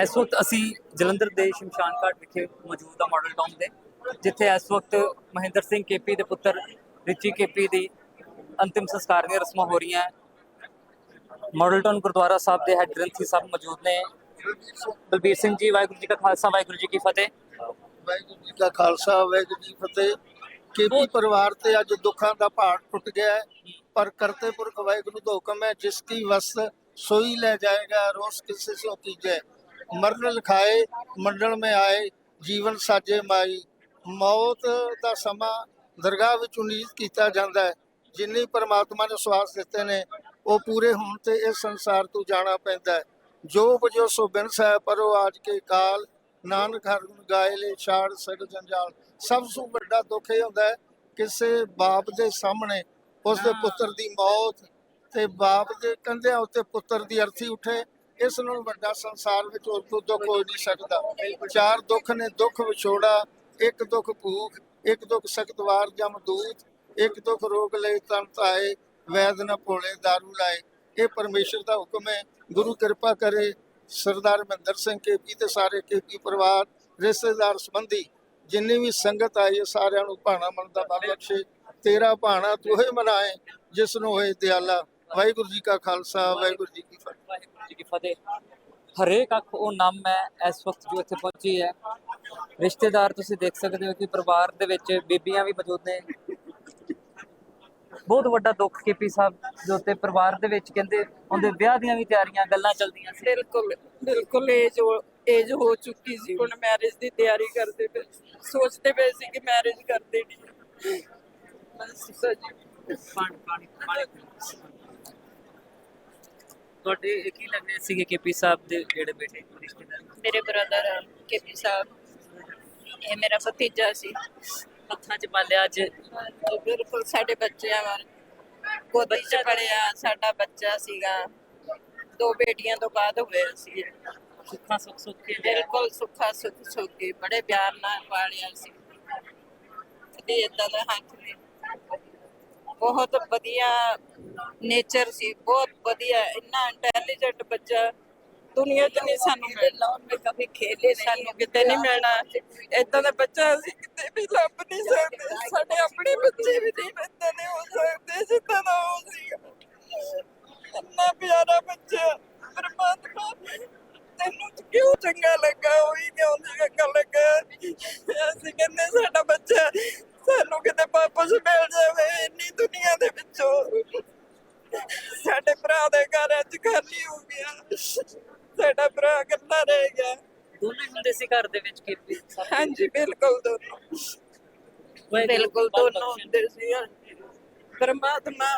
ਇਸ ਵਕਤ ਅਸੀਂ ਜਲੰਧਰ ਦੇ ਸ਼ਮਸ਼ਾਨ ਘਾਟ ਵਿਖੇ ਮੌਜੂਦ ਹਾਂ ਮਾਡਲ ਟਾਊਨ ਦੇ, ਜਿੱਥੇ ਇਸ ਵਕਤ ਮਹਿੰਦਰ ਸਿੰਘ ਕੇਪੀ ਦੇ ਪੁੱਤਰ ਰਿਚੀ ਕੇਪੀ ਦੀ ਅੰਤਿਮ ਸੰਸਕਾਰ ਦੀਆਂ ਰਸਮਾਂ ਹੋ ਰਹੀਆਂ ਮਾਡਲ ਟਾਊਨ ਗੁਰਦੁਆਰਾ ਸਾਹਿਬ ਦੇ ਹੈੱਡ ਗ੍ਰੰਥੀ ਸਾਹਿਬ ਮੌਜੂਦ ਨੇ। ਬਲਬੀਰ ਸਿੰਘ ਜੀ, ਵਾਹਿਗੁਰੂ ਜੀ ਕਾ ਖਾਲਸਾ, ਵਾਹਿਗੁਰੂ ਜੀ ਕੀ ਫਤਿਹ। ਵਾਹਿਗੁਰੂ ਜੀ ਕਾ ਖਾਲਸਾ, ਵਾਹਿਗੁਰੂ ਜੀ ਫਤਿਹ। ਕੇਪੀ ਪਰਿਵਾਰ ਤੇ ਅੱਜ ਦੁੱਖਾਂ ਦਾ ਪਹਾੜ ਟੁੱਟ ਗਿਆ ਹੈ, ਪਰ ਕਰਤੇ ਪੁਰਖ ਵਾਹਿਗੁਰੂ ਦਾ ਹੁਕਮ ਹੈ, ਜਿਸ ਕੀ ਵਸ ਸੋਈ ਲੈ ਜਾਏਗਾ, ਰੋਸ ਕਿਸੇ ਸੋ ਕੀਜੈ। ਮਰਨ ਲਿਖਾਏ ਮੰਡਲ ਮੇ ਆਏ ਜੀਵਨ ਸਾਜੇ ਮਾਈ। ਮੌਤ ਦਾ ਸਮਾਂ ਦਰਗਾਹ ਵਿੱਚ ਉਨੀਤ ਕੀਤਾ ਜਾਂਦਾ ਹੈ। ਜਿੰਨੀ ਪਰਮਾਤਮਾ ਨੇ ਸਵਾਸ ਦਿੱਤੇ ਨੇ ਉਹ ਪੂਰੇ ਹੋਣ ਤੇ ਇਸ ਸੰਸਾਰ ਤੋਂ ਜਾਣਾ ਪੈਂਦਾ ਹੈ। ਜੋ ਬਜੋ ਸੋ ਬਿਨ ਸਹਿ ਪਰੋ ਆਜ ਕੇ ਕਾਲ। ਨਾਨਕ ਹਰ ਗੁਣ ਗਾਏ ਲੈ ਛਾੜ ਸਗ ਜੰਜਾਲ। ਸਭ ਤੋਂ ਵੱਡਾ ਦੁੱਖ ਇਹ ਹੁੰਦਾ ਹੈ ਕਿਸੇ ਬਾਪ ਦੇ ਸਾਹਮਣੇ ਉਸ ਦੇ ਪੁੱਤਰ ਦੀ ਮੌਤ ਤੇ ਬਾਪ ਦੇ ਕੰਧਿਆਂ ਉੱਤੇ ਪੁੱਤਰ ਦੀ ਅਰਥੀ ਉੱਠੇ ਇਸ ਨੂੰ ਵੱਡਾ ਸੰਸਾਰ ਵਿੱਚ ਹੋਰ ਕੋਈ ਦੁੱਖ ਹੋ ਨਹੀਂ ਸਕਦਾ। ਚਾਰ ਦੁੱਖ ਨੇ ਦੁੱਖ ਵਿਛੋੜਾ, ਇੱਕ ਦੁੱਖ ਭੂਖ, ਇੱਕ ਦੁੱਖ ਸਖਤਵਾਰ ਜਮ ਦੂਤ, ਇੱਕ ਦੁੱਖ ਰੋਗ ਲਈ ਤਨ ਤਾਏ ਵੈਦ ਨ ਭੋਲੇ ਦਾਰੂ ਲਾਏ। ਇਹ ਪਰਮੇਸ਼ਰ ਦਾ ਹੁਕਮ ਹੈ। ਗੁਰੂ ਕਿਰਪਾ ਕਰੇ। ਸਰਦਾਰ ਮਹਿੰਦਰ ਸਿੰਘ ਕੇਪੀ ਤੇ ਸਾਰੇ ਕੇਪੀ ਪਰਿਵਾਰ, ਰਿਸ਼ਤੇਦਾਰ ਸੰਬੰਧੀ ਜਿੰਨੀ ਵੀ ਸੰਗਤ ਆਈ ਹੈ, ਸਾਰਿਆਂ ਨੂੰ ਭਾਣਾ ਮਨ ਦਾ ਬਖਸ਼ੇ ਤੇਰਾ ਭਾਣਾ ਤੂੰ ਹੀ ਮਨਾਏ ਜਿਸ ਨੂੰ ਹੋਏ ਦਿਆਲਾ। ਵਾਹਿਗੁਰੂ ਜੀ ਕਾ ਖਾਲਸਾ ਵਾਹਿਗੁਰੂ ਜੀ ਕੀ ਫਤਿਹ। ਵਾਹਿਗੁਰੂ ਜੀ ਕੀ ਫਤਿਹ। ਹਰੇਕ ਅੱਖ ਉਹ ਨਾਮ ਹੈ ਇਸ ਵਕਤ ਜੋ ਇੱਥੇ ਪਹੁੰਚੀ ਹੈ। ਰਿਸ਼ਤੇਦਾਰ ਤੁਸੀਂ ਦੇਖ ਸਕਦੇ ਹੋ ਕਿ ਪਰਿਵਾਰ ਦੇ ਵਿੱਚ ਬੀਬੀਆਂ ਵੀ ਮੌਜੂਦ ਨੇ। ਬਹੁਤ ਵੱਡਾ ਦੁੱਖ ਕੇਪੀ ਸਾਹਿਬ ਦੇ ਉੱਤੇ ਪਰਿਵਾਰ ਦੇ ਵਿੱਚ ਕਹਿੰਦੇ ਉਹਦੇ ਵਿਆਹ ਦੀਆਂ ਵੀ ਤਿਆਰੀਆਂ ਗੱਲਾਂ ਚੱਲਦੀਆਂ ਸੀ। ਬਿਲਕੁਲ ਬਿਲਕੁਲ ਏਜ ਏਜ ਹੋ ਚੁੱਕੀ ਸੀ। ਹੁਣ ਮੈਰਿਜ ਦੀ ਤਿਆਰੀ ਕਰਦੇ ਪਏ। ਸੋਚਦੇ ਪਏ ਸੀ ਕਿ ਮੈਰਿਜ ਕਰਦੇ ਨਹੀਂ ਬਸ ਸੱਚ ਪਾਣੀ ਪਾਣੀ ਪਾਣੀ। ਤੁਹਾਡੇ ਕੀ ਲੱਗਦੇ ਸੀਗੇ ਕੇਪੀ ਸਾਹਿਬ ਦੇ ਜਿਹੜੇ ਬੇਟੇ ਰਿਸ਼ਤੇਦਾਰ? ਮੇਰੇ ਬ੍ਰਦਰ ਕੇਪੀ ਸਾਹਿਬ। ਇਹ ਮੇਰਾ ਭਤੀਜਾ ਸੀ। ਹੱਥਾਂ 'ਚ ਪਾਲਿਆ ਅੱਜ? ਬਿਲਕੁਲ ਸਾਡੇ ਬੱਚਿਆਂ ਵਾਰ ਗੋਦੀ ਚ ਪੜਿਆ ਸਾਡਾ ਬੱਚਾ ਸੀਗਾ। ਦੋ ਬੇਟੀਆਂ ਤੋਂ ਬਾਅਦ ਹੋਇਆ ਸੀ ਸੁੱਖਾਂ ਸੁੱਖ ਸੁੱਖ ਬਿਲਕੁਲ ਸੁੱਖਾ ਸੁੱਖ ਸੁੱਖੀ ਬੜੇ ਪਿਆਰ ਨਾਲ ਪਾਲਿਆ ਸੀ। ਕਦੇ ਇਦਾਂ ਦਾ ਹੱਥ ਨਹੀਂ ਬਹੁਤ ਵਧੀਆ ਨੇਚਰ ਸੀ ਬਹੁਤ ਵਧੀਆ ਇੰਨਾ ਇੰਟੈਲੀਜੈਂਟ ਬੱਚਾ ਦੁਨੀਆ 'ਚ ਨਹੀਂ ਸਾਨੂੰ ਮਿਲਣਾ ਉਹਨੇ ਕਦੇ ਖੇਲੇ ਸਾਨੂੰ ਕਿਤੇ ਨਹੀਂ ਮਿਲਣਾ। ਇਦਾਂ ਦਾ ਬੱਚਾ ਅਸੀਂ ਕਿਤੇ ਵੀ ਲੱਭ ਨਹੀਂ ਸਕਦੇ। ਸਾਡੇ ਆਪਣੇ ਬੱਚੇ ਵੀ ਨਹੀਂ ਇਦਾਂ ਦੇ ਹੋ ਸਕਦੇ ਜਿੱਦਾਂ ਦਾ ਉਹ ਸੀਗਾ। ਇੰਨਾ ਪਿਆਰਾ ਬੱਚਾ ਪਰਮਾਤਮਾ ਤੈਨੂੰ ਕਿਉਂ ਚੰਗਾ ਲੱਗਾ? ਉਹੀ ਨਹੀਂ ਚੰਗਾ ਲੱਗਾ। ਅਸੀਂ ਕਹਿੰਦੇ ਸਾਡਾ ਬੱਚਾ ਸਾਨੂੰ ਕਿਤੇ ਵਾਪਸ ਮਿਲ ਜਾਵੇ ਇੰਨੀ ਦੁਨੀਆ ਦੇ ਵਿੱਚੋਂ। ਸਾਡੇ ਭਰਾ ਦੇ ਘਰ ਅੱਜ ਖਾਲੀ ਹੋ ਗਿਆ। ਸਾਡਾ ਭਰਾ ਇਕੱਲਾ ਰਹਿ ਗਿਆ। ਦੋਨੇ ਹੁੰਦੇ ਸੀ ਘਰ ਦੇ ਵਿੱਚ ਸਾਹਿਬ ਹਾਂਜੀ ਬਿਲਕੁਲ ਦੋਨੋਂ। ਬਿਲਕੁਲ ਦੋਨੋਂ ਹੁੰਦੇ ਸੀ ਹਾਂਜੀ। ਪਰਮਾਤਮਾ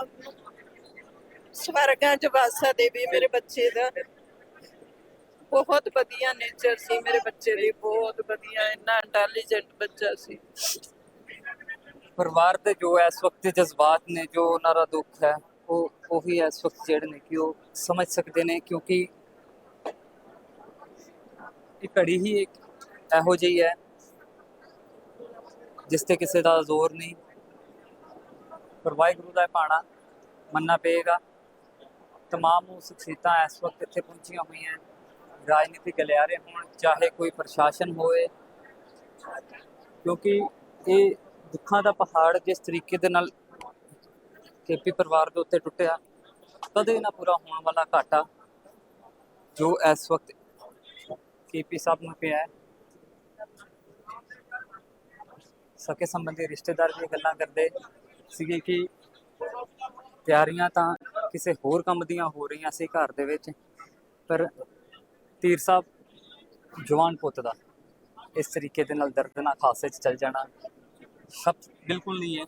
ਸਵਰਗਾਂ ਚ ਵਾਸਾ ਦੇਵੇ ਮੇਰੇ ਬੱਚੇ ਦਾ। ਬਹੁਤ ਵਧੀਆ ਨੇਚਰ ਸੀ ਮੇਰੇ ਬੱਚੇ ਦੀ। ਬਹੁਤ ਵਧੀਆ ਇੰਨਾ ਇੰਟੈਲੀਜੈਂਟ ਬੱਚਾ ਸੀ। ਪਰਿਵਾਰ ਦੇ ਜੋ ਇਸ ਵਕਤ ਦੇ ਜਜ਼ਬਾਤ ਨੇ, ਜੋ ਉਹਨਾਂ ਦਾ ਦੁੱਖ ਹੈ, ਉਹ, ਉਹੀ ਇਸ ਵਕਤ ਜਿਹੜੇ ਨੇ ਕਿ ਉਹ ਸਮਝ ਸਕਦੇ ਨੇ ਕਿਉਂਕਿ ਇਹ ਘੜੀ ਹੀ ਇੱਕ ਇਹੋ ਜਿਹੀ ਹੈ ਜਿਸ ਤੇ ਕਿਸੇ ਦਾ ਜ਼ੋਰ ਨਹੀਂ। ਪਰ ਵਾਹਿਗੁਰੂ ਦਾ ਪਾਣਾ ਮੰਨਣਾ ਪਏਗਾ। ਤਮਾਮ ਉਹ ਸ਼ਖਸੀਅਤਾਂ ਇਸ ਵਕਤ ਇੱਥੇ ਪਹੁੰਚੀਆਂ ਹੋਈਆਂ ਰਾਜਨੀਤਿਕ ਗਲਿਆਰੇ ਹੋਣ, ਚਾਹੇ ਕੋਈ ਪ੍ਰਸ਼ਾਸਨ ਹੋਵੇ, ਕਿਉਂਕਿ ਇਹ ਦੁੱਖਾਂ ਦਾ ਪਹਾੜ ਜਿਸ ਤਰੀਕੇ ਦੇ ਨਾਲ ਕੇਪੀ ਪਰਿਵਾਰ ਦੇ ਉੱਤੇ ਟੁੱਟਿਆ, ਕਦੇ ਨਾ ਪੂਰਾ ਹੋਣ ਵਾਲਾ ਘਾਟਾ ਜੋ ਇਸ ਵਕਤ ਕੇਪੀ ਸਾਹਿਬ ਨੂੰ ਪਿਆ ਹੈ। ਸਕੇ ਸੰਬੰਧੀ ਰਿਸ਼ਤੇਦਾਰ ਵੀ ਗੱਲਾਂ ਕਰਦੇ ਸੀਗੇ ਕਿ ਤਿਆਰੀਆਂ ਤਾਂ ਕਿਸੇ ਹੋਰ ਕੰਮ ਦੀਆਂ ਹੋ ਰਹੀਆਂ ਸੀ ਘਰ ਦੇ ਵਿੱਚ, ਪਰ ਤੀਰ ਸਾਹਿਬ, ਜਵਾਨ ਪੁੱਤ ਦਾ ਇਸ ਤਰੀਕੇ ਦੇ ਨਾਲ ਦਰਦਨਾਕ ਹਾਦਸੇ 'ਚ ਚੱਲ ਜਾਣਾ ਸ਼ਬਦ ਬਿਲਕੁਲ ਨਹੀਂ ਹੈ।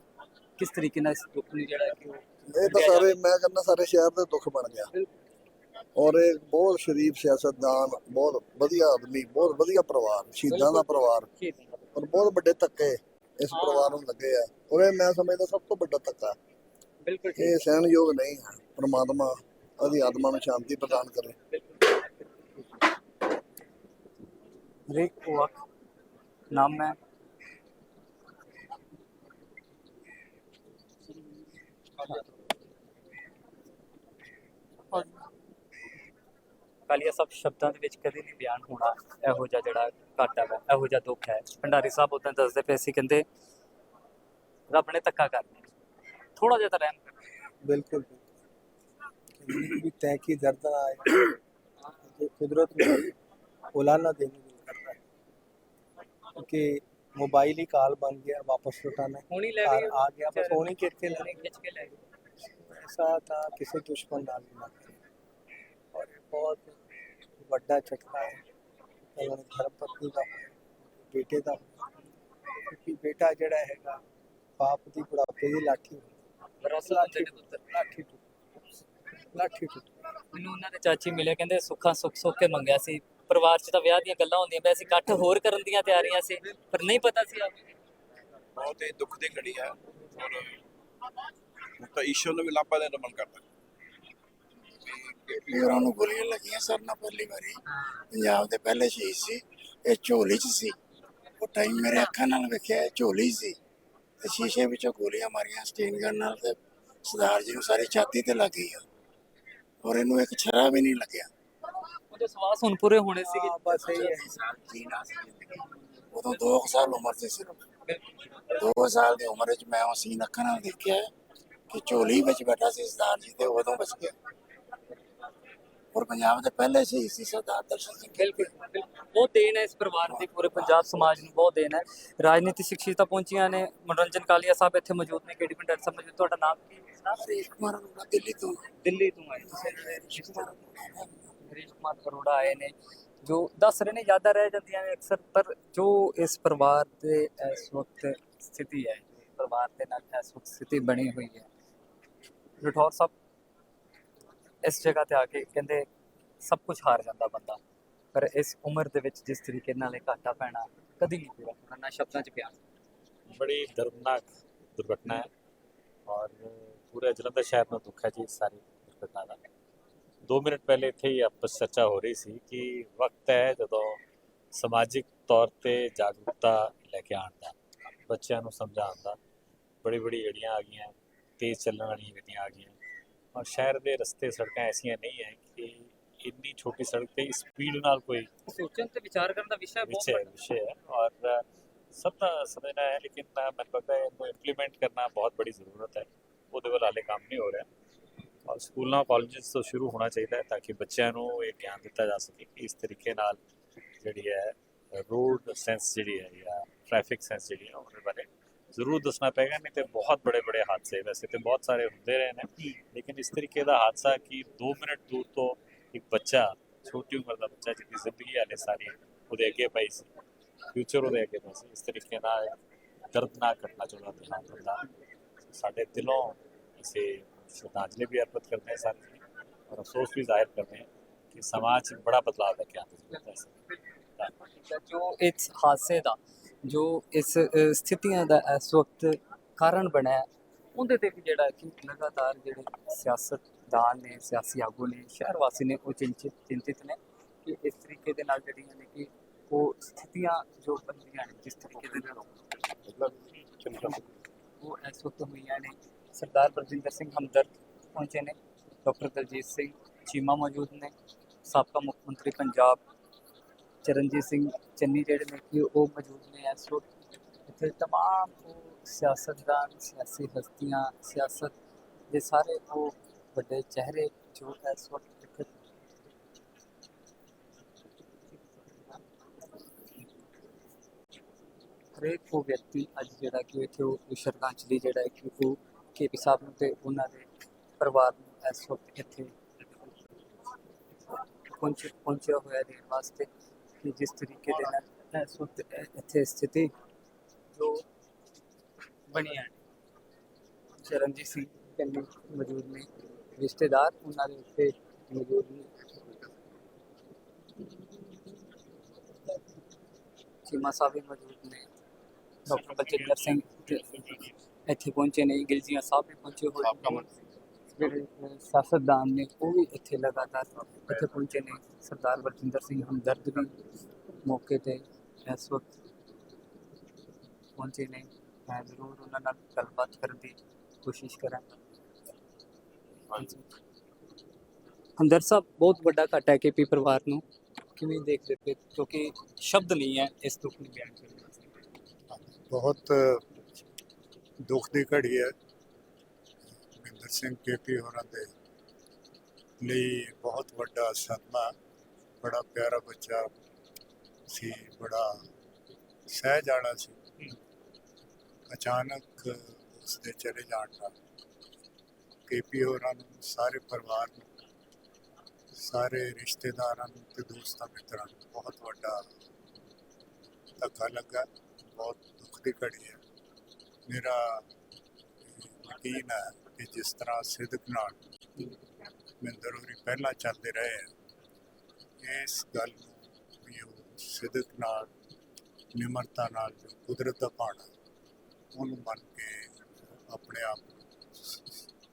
ਕਿਸ ਤਰੀਕੇ ਨਾਲ ਇਸ ਦੁੱਖ ਨੂੰ ਜਿਹੜਾ ਕਿ ਉਹ ਇਹ ਤਾਂ ਸਾਰੇ ਮੈਂ ਕਹਿੰਦਾ ਸਾਰੇ ਸ਼ਹਿਰ ਦਾ ਦੁੱਖ ਬਣ ਗਿਆ। ਔਰ ਇਹ ਬਹੁਤ ਸ਼ਰੀਫ ਸਿਆਸਤਦਾਨ ਬਹੁਤ ਵਧੀਆ ਆਦਮੀ ਬਹੁਤ ਵਧੀਆ ਪਰਿਵਾਰ ਸ਼ਹੀਦਾਂ ਦਾ ਪਰਿਵਾਰ। ਔਰ ਬਹੁਤ ਵੱਡੇ ਧੱਕੇ ਇਸ ਪਰਿਵਾਰ ਨੂੰ ਲੱਗੇ ਆ। ਔਰ ਇਹ ਮੈਂ ਸਮਝਦਾ ਸਭ ਤੋਂ ਵੱਡਾ ਧੱਕਾ। ਬਿਲਕੁਲ ਇਹ ਸਹਿਣਯੋਗ ਨਹੀਂ ਹੈ। ਪ੍ਰਮਾਤਮਾ ਉਹਦੀ ਆਤਮਾ ਨੂੰ ਸ਼ਾਂਤੀ ਪ੍ਰਦਾਨ ਕਰੇ। ਹਰੇਕ ਵਕਤ ਨਾਮ ਹੈ। ਕਾਲੀਆ ਸਾਹਿਬ, ਸ਼ਬਦਾਂ ਦੇ ਵਿੱਚ ਕਦੇ ਨਹੀਂ ਬਿਆਨ ਹੋਣਾ ਇਹੋ ਜਿਹਾ ਜਿਹੜਾ ਘਾਟਾ ਹੈ ਇਹੋ ਜਿਹਾ ਦੁੱਖ ਹੈ। ਭੰਡਾਰੀ ਸਾਹਿਬ ਉਦੋਂ ਦੱਸਦੇ ਪਏ ਸੀ, ਕਹਿੰਦੇ, ਰੱਬ ਨੇ ਧੱਕਾ ਕਰ ਲਿਆ। ਥੋੜਾ ਜਿਹਾ ਤਾਂ ਰਹਿਮ ਬਿਲਕੁਲ ਵੀ ਤੈ ਕੀ ਦਰਦ ਨਾ ਆਏ ਕੁਦਰਤ ਨੂੰ ਉਲਾਨਾ ਦੇਣੀ ਦਿਲ ਕਰਦਾ ਕਿ दिल करता है क्योंकि मोबाइल ही काल बन गया वापस लौटाना ਹੁਣ ਹੀ ਲੈ कार ਗਏ आ गया बस होनी कितने ਹੁਣੀ ਖਿੱਚ ਕੇ ਲੈ ਗਏ ऐसा था किसी दुश्मन नाल ना करे और ये बहुत बड़ा झटका है उन्होंने धर्म पत्नी का होया, बेटे का होया। क्योंकि बेटा जड़ा हैगा बाप ਦੀ ਬੁਢਾਪੇ ਦੀ ਲਾਠੀ ਹੁੰਦੀ ਵਿਰਾਸਤ ਹੁੰਦੇ ਨੇ ਪੁੱਤਰ ਲਾਠੀ ਟੁੱਟ ਲਾਠੀ ਟੁੱਟ ਮੈਨੂੰ ਉਹਨਾਂ ਦੇ ਚਾਚੀ ਮਿਲੇ ਕਹਿੰਦੇ ਸੁੱਖਾਂ ਸੁੱਖ ਸੁੱਖ ਕੇ ਮੰਗਿਆ ਸੀ ਪਰਿਵਾਰ 'ਚ ਤਾਂ ਵਿਆਹ ਦੀਆਂ ਗੱਲਾਂ ਹੁੰਦੀਆਂ ਪਈਆਂ ਸੀ ਇਕੱਠ ਹੋਰ ਕਰਨ ਦੀਆਂ ਤਿਆਰੀਆਂ ਸੀ ਪਰ ਨਹੀਂ ਪਤਾ ਸੀ ਆਪ। ਬਹੁਤ ਹੀ ਦੁੱਖ ਦੀ ਘੜੀ ਹੈ ਔਰ ਤਾਂ ਈਸ਼ਵਰ ਨੂੰ ਵੀ ਲਾਪਾ ਦਾ ਮਨ ਕਰਦਾ। ਵੀਰਾਂ ਨੂੰ ਗੋਲੀਆਂ ਲੱਗੀਆਂ ਸਰ ਨਾਲ ਪਹਿਲੀ ਵਾਰੀ। ਪੰਜਾਬ ਦੇ ਪਹਿਲੇ ਸ਼ਹੀਦ ਸੀ ਇਹ ਝੋਲੀ 'ਚ ਸੀ। ਉਹ ਟਾਈਮ ਮੇਰੇ ਅੱਖਾਂ ਨਾਲ ਵੇਖਿਆ ਇਹ ਝੋਲੀ ਸੀ। ਤੇ ਸ਼ੀਸ਼ੇ ਵਿੱਚੋਂ ਗੋਲੀਆਂ ਮਾਰੀਆਂ ਸਟੇਨ ਗਨ ਨਾਲ ਤੇ ਸਰਦਾਰ ਜੀ ਨੂੰ ਸਾਰੀ ਛਾਤੀ ਤੇ ਲੱਗ ਗਈ ਆ। ਔਰ ਇਹਨੂੰ ਇੱਕ ਛਰਾ ਵੀ ਨਹੀਂ ਲੱਗਿਆ। ਉਹਦੇ ਸਵਾਸ ਹੁਣ ਪੂਰੇ ਹੋਣੇ ਸੀਗੇ। ਹਾਂ ਬਸ ਇਹੀ ਹੈ। ਉਦੋਂ 2 ਸਾਲ ਉਮਰ ਸੀ ਸਿਰਫ। 2 ਸਾਲ ਦੀ ਉਮਰ ਵਿੱਚ ਮੈਂ ਉਹ ਸੀਨ ਅੱਖਾਂ ਨਾਲ ਦੇਖਿਆ ਕਿ ਝੋਲੀ ਵਿੱਚ ਬੈਠਾ ਸੀ ਸਰਦਾਰ ਜੀ ਤੇ ਉਦੋਂ ਬਚ ਗਿਆ। ਔਰ ਪੰਜਾਬ ਦੇ ਪਹਿਲੇ ਸ਼ਹੀਦ ਸੀ ਸਰਦਾਰ ਦਰਸ਼ਨ ਸਿੰਘ ਬਿਲਕੁਲ ਬਿਲਕੁਲ। ਬਹੁਤ ਦੇਣ ਹੈ ਇਸ ਪਰਿਵਾਰ ਦੀ ਪੂਰੇ ਪੰਜਾਬ ਸਮਾਜ ਨੂੰ ਬਹੁਤ ਦੇਣ ਹੈ। ਰਾਜਨੀਤਿਕ ਸ਼ਖਸੀਅਤਾਂ ਪਹੁੰਚੀਆਂ ਨੇ। ਮਨੋਰੰਜਨ ਕਾਲੀਆ ਸਾਹਿਬ ਇੱਥੇ ਮੌਜੂਦ ਨੇ ਕੇਡੀ ਸਾਹਿਬ ਮੌਜੂਦ? ਤੁਹਾਡਾ ਨਾਮ ਕੀ ਹੈ? ਹਰੀਸ਼ ਕੁਮਾਰ ਅਰੋੜਾ ਦਿੱਲੀ ਤੋਂ। ਦਿੱਲੀ ਤੋਂ ਆਏ। ਤੁਸੀਂ ਹਰੀਸ਼ ਕੁਮਾਰ ਅਰੋੜਾ। ਸ੍ਰੀ ਸੁਮਨ ਅਰੋੜਾ ਆਏ ਨੇ, ਜੋ ਦੱਸ ਰਹੇ ਨੇ ਜ਼ਿਆਦਾ ਰਹਿ ਜਾਂਦੀਆਂ ਨੇ ਅਕਸਰ, ਪਰ ਜੋ ਇਸ ਪਰਿਵਾਰ ਦੇ ਇਸ ਵਕਤ ਸਥਿਤੀ ਹੈ, ਪਰਿਵਾਰ ਦੇ ਨਾਲ ਇਸ ਵਕਤ ਸਥਿਤੀ ਬਣੀ ਹੋਈ ਹੈ। ਰਠੌਰ ਸਾਹਿਬ, ਇਸ ਜਗ੍ਹਾ ਤੇ ਆ ਕੇ ਕਹਿੰਦੇ ਸਭ ਕੁਝ ਹਾਰ ਜਾਂਦਾ ਬੰਦਾ, ਪਰ ਇਸ ਉਮਰ ਦੇ ਵਿੱਚ ਜਿਸ ਤਰੀਕੇ ਨਾਲ ਇਹ ਘਾਟਾ ਪੈਣਾ ਕਦੀ ਨਹੀਂ ਪੂਰਾ ਹੋਣਾ, ਨਾ ਸ਼ਬਦਾਂ 'ਚ ਪਿਆ ਬੜੀ ਦਰਦਨਾਕ ਦੁਰਘਟਨਾ ਹੈ ਔਰ ਪੂਰੇ ਜਲੰਧਰ ਸ਼ਹਿਰ ਨੂੰ ਦੁੱਖ ਹੈ ਜੀ ਸਾਰੀ ਦੁਰਘਟਨਾ ਦਾ। 2 ਮਿੰਟ ਪਹਿਲੇ ਇੱਥੇ ਹੀ ਆਪਸ ਚਰਚਾ ਹੋ ਰਹੀ ਸੀ ਕਿ ਵਕਤ ਹੈ ਜਦੋਂ ਸਮਾਜਿਕ ਤੌਰ ਤੇ ਜਾਗਰੂਕਤਾ ਲੈ ਕੇ ਆਉਣ ਦਾ ਬੱਚਿਆਂ ਨੂੰ ਸਮਝਾਉਣ ਦਾ ਬੜੀ ਬੜੀ ਗੱਡੀਆਂ ਆ ਗਈਆਂ ਤੇਜ਼ ਚੱਲਣ ਵਾਲੀਆਂ ਗੱਡੀਆਂ ਆ ਗਈਆਂ। ਔਰ ਸ਼ਹਿਰ ਦੇ ਰਸਤੇ ਸੜਕਾਂ ਐਸੀਆਂ ਨਹੀਂ ਹੈ ਕਿ ਇੰਨੀ ਛੋਟੀ ਸੜਕ ਤੇ ਸਪੀਡ ਨਾਲ ਕੋਈ ਸੋਚਣ ਤੇ ਵਿਚਾਰ ਕਰਨ ਦਾ ਵਿਸ਼ਾ ਬਹੁਤ ਵੱਡਾ। ਵਿਸ਼ਾ ਹੈ ਔਰ ਸਭ ਦਾ ਸਮਝਣਾ ਹੈ ਲੇਕਿਨ ਮੈਨੂੰ ਲੱਗਦਾ ਹੈ ਇਹਨੂੰ ਇੰਪਲੀਮੈਂਟ ਕਰਨਾ ਬਹੁਤ ਬੜੀ ਜ਼ਰੂਰਤ ਹੈ। ਉਹਦੇ ਵੱਲ ਹਾਲੇ ਕੰਮ ਨਹੀਂ ਹੋ ਰਿਹਾ। ਸਕੂਲਾਂ ਕਾਲਜਸ ਤੋਂ ਸ਼ੁਰੂ ਹੋਣਾ ਚਾਹੀਦਾ ਹੈ ਤਾਂ ਕਿ ਬੱਚਿਆਂ ਨੂੰ ਇਹ ਗਿਆਨ ਦਿੱਤਾ ਜਾ ਸਕੇ। ਕਿ ਇਸ ਤਰੀਕੇ ਨਾਲ ਜਿਹੜੀ ਹੈ ਰੋਡ ਸੈਂਸ ਜਿਹੜੀ ਹੈ ਜਾਂ ਟ੍ਰੈਫਿਕ ਸੈਂਸ ਜਿਹੜੀ ਹੈ ਉਹਦੇ ਬਾਰੇ ਜ਼ਰੂਰ ਦੱਸਣਾ ਪਏਗਾ। ਨਹੀਂ ਤੇ ਬਹੁਤ ਬੜੇ ਬੜੇ ਹਾਦਸੇ ਵੈਸੇ ਤੇ ਬਹੁਤ ਸਾਰੇ ਹੁੰਦੇ ਰਹੇ ਨੇ। ਲੇਕਿਨ ਇਸ ਤਰੀਕੇ ਦਾ ਹਾਦਸਾ ਕਿ 2 ਮਿੰਟ ਦੂਰ ਤੋਂ ਇੱਕ ਬੱਚਾ, ਛੋਟੀ ਉਮਰ ਦਾ ਬੱਚਾ ਜਿਹਦੀ ਜ਼ਿੰਦਗੀ ਹਾਲੇ ਸਾਰੀ ਉਹਦੇ ਅੱਗੇ ਪਈ ਸੀ ਫਿਊਚਰ ਉਹਦੇ ਅੱਗੇ ਪਈ ਸੀ, ਇਸ ਤਰੀਕੇ ਨਾਲ ਦਰਦਨਾਕ ਘਟਨਾ ਚੋਂ ਦਾ ਹੁੰਦਾ ਸਾਡੇ ਦਿਲੋਂ इसे श्रद्धांजलि भी अर्पित करते हैं साथ ही और अफसोस भी जाहिर करते हैं कि समाज में बड़ा बदलाव लेके आते हैं ਠੀਕ ਹੈ, ਜੋ ਇਸ ਹਾਦਸੇ ਦਾ ਜੋ ਇਸ ਅ, ਸਥਿਤੀਆਂ ਦਾ ਇਸ ਵਕਤ ਕਾਰਨ ਬਣਿਆ ਹੈ, ਉਹਦੇ ਤੇ ਵੀ ਜਿਹੜਾ ਕਿ ਲਗਾਤਾਰ ਜਿਹੜੇ ਸਿਆਸਤਦਾਨ ਨੇ ਸਿਆਸੀ ਆਗੂ ਨੇ ਸ਼ਹਿਰ ਵਾਸੀ ਨੇ ਉਹ ਚਿੰਤਿਤ ਚਿੰਤਿਤ ਨੇ ਕਿ ਇਸ ਤਰੀਕੇ ਦੇ ਨਾਲ ਜਿਹੜੀਆਂ ਨੇ ਕਿ ਉਹ ਸਥਿਤੀਆਂ ਜੋ ਬਣਦੀਆਂ ਨੇ ਜਿਸ ਤਰੀਕੇ ਦੇ ਨਾਲ ਉਹ ਇਸ ਵਕਤ ਹੋਈਆਂ ਨੇ ਸਰਦਾਰ ਬਰਜਿੰਦਰ ਸਿੰਘ ਹਮਦਰਦ ਪਹੁੰਚੇ ਨੇ ਡਾਕਟਰ ਦਲਜੀਤ ਸਿੰਘ ਚੀਮਾ ਮੌਜੂਦ ਨੇ ਸਾਬਕਾ ਮੁੱਖ ਮੰਤਰੀ ਪੰਜਾਬ ਚਰਨਜੀਤ ਸਿੰਘ ਚੰਨੀ ਜਿਹੜੇ ਨੇ ਕਿ ਉਹ ਮੌਜੂਦ ਨੇ ਇਸ ਵਕਤ ਇੱਥੇ तमाम ਉਹ ਸਿਆਸਤਦਾਨ ਸਿਆਸੀ ਹਸਤੀਆਂ ਸਿਆਸਤ ਦੇ ਸਾਰੇ ਉਹ ਵੱਡੇ ਚਿਹਰੇ ਜੋ ਇਸ ਵਕਤ ਇੱਥੇ ਹਰੇਕ ਉਹ ਵਿਅਕਤੀ ਅੱਜ ਜਿਹੜਾ ਕਿ ਇੱਥੇ ਉਹ ਸ਼ਰਧਾਂਜਲੀ ਜਿਹੜਾ ਹੈ ਕਿ ਉਹ ਕੇਪੀ ਸਾਹਿਬ ਨੂੰ ਤੇ ਉਹਨਾਂ ਦੇ ਪਰਿਵਾਰ ਨੂੰ ਇਸ ਵਕਤ ਇੱਥੇ ਪਹੁੰਚ ਪਹੁੰਚਿਆ ਹੋਇਆ ਦੇਣ ਵਾਸਤੇ ਕਿ ਜਿਸ ਤਰੀਕੇ ਦੇ ਨਾਲ ਇਸ ਵਕਤ ਇੱਥੇ ਸਥਿਤੀ ਜੋ ਬਣੀ ਹੈ। ਚਰਨਜੀਤ ਸਿੰਘ ਕੰਨੀ ਮੌਜੂਦ ਨੇ। ਰਿਸ਼ਤੇਦਾਰ ਉਹਨਾਂ ਦੇ ਉੱਤੇ ਮੌਜੂਦ ਨੇ। ਚੀਮਾ ਸਾਹਿਬ ਵੀ ਮੌਜੂਦ ਨੇ। ਡਾਕਟਰ ਬਲਜਿੰਦਰ ਸਿੰਘ ਇੱਥੇ ਪਹੁੰਚੇ ਨੇ ਗਿਲਜੀਆਂ ਸਾਹਿਬ ਵੀ ਪਹੁੰਚੇ ਹੋਏ ਨੇ। ਜਿਹੜੇ ਅਹ, ਸਿਆਸਤਦਾਨ ਨੇ ਉਹ ਵੀ ਇੱਥੇ ਲਗਾਤਾਰ ਇੱਥੇ ਪਹੁੰਚੇ ਨੇ। ਸਰਦਾਰ ਬਲਜਿੰਦਰ ਸਿੰਘ ਹਮਦਰਦ ਵੀ ਮੌਕੇ ਤੇ ਇਸ ਵਕਤ ਪਹੁੰਚੇ ਨੇ। ਮੈਂ ਜ਼ਰੂਰ ਉਹਨਾਂ ਨਾਲ ਗੱਲਬਾਤ ਕਰਨ ਦੀ ਕੋਸ਼ਿਸ਼ ਕਰਾਂਗਾ। ਹਾਂਜੀ। ਹਮਦਰ ਸਾਹਿਬ ਬਹੁਤ ਵੱਡਾ ਘਾਟਾ ਹੈ ਕੇਪੀ ਪਰਿਵਾਰ ਨੂੰ। ਕਿਵੇਂ ਦੇਖਦੇ ਪਏ? ਕਿਉਂਕਿ ਸ਼ਬਦ ਨਹੀਂ ਹੈ ਇਸ ਦੁੱਖ ਨੂੰ ਬਿਆਨ ਕਰਨ ਵਾਸਤੇ। ਬਹੁਤ ਦੁੱਖ ਦੀ ਘੜੀ ਹੈ। ਮਹਿੰਦਰ ਸਿੰਘ ਕੇਪੀ ਹੋਰਾਂ ਦੇ ਲਈ ਬਹੁਤ ਵੱਡਾ ਸਦਮਾ, ਬੜਾ ਪਿਆਰਾ ਬੱਚਾ ਸੀ, ਬੜਾ ਸਹਿਜ ਵਾਲਾ ਸੀ। ਅਚਾਨਕ ਉਸ ਦੇ ਚਲੇ ਜਾਣ ਨਾਲ ਕੇਪੀ ਹੋਰਾਂ ਨੂੰ, ਸਾਰੇ ਪਰਿਵਾਰ ਨੂੰ, ਸਾਰੇ ਰਿਸ਼ਤੇਦਾਰਾਂ ਨੂੰ ਤੇ ਦੋਸਤਾਂ ਮਿੱਤਰਾਂ ਨੂੰ ਬਹੁਤ ਵੱਡਾ ਧੱਕਾ ਲੱਗਾ। ਬਹੁਤ ਦੁੱਖ ਦੀ ਘੜੀ ਹੈ। ਮੇਰਾ ਯਕੀਨ ਹੈ ਕਿ ਜਿਸ ਤਰ੍ਹਾਂ ਸਿਦਕ ਨਾਲ ਮਹਿੰਦਰ ਹੋਰੀ ਪਹਿਲਾਂ ਚੱਲਦੇ ਰਹੇ ਹੈ, ਇਸ ਗੱਲ ਨੂੰ ਵੀ ਉਹ ਸਿਦਕ ਨਾਲ, ਨਿਮਰਤਾ ਨਾਲ, ਜੋ ਕੁਦਰਤ ਦਾ ਭਾਣਾ, ਉਹਨੂੰ ਮੰਨ ਕੇ ਆਪਣੇ ਆਪ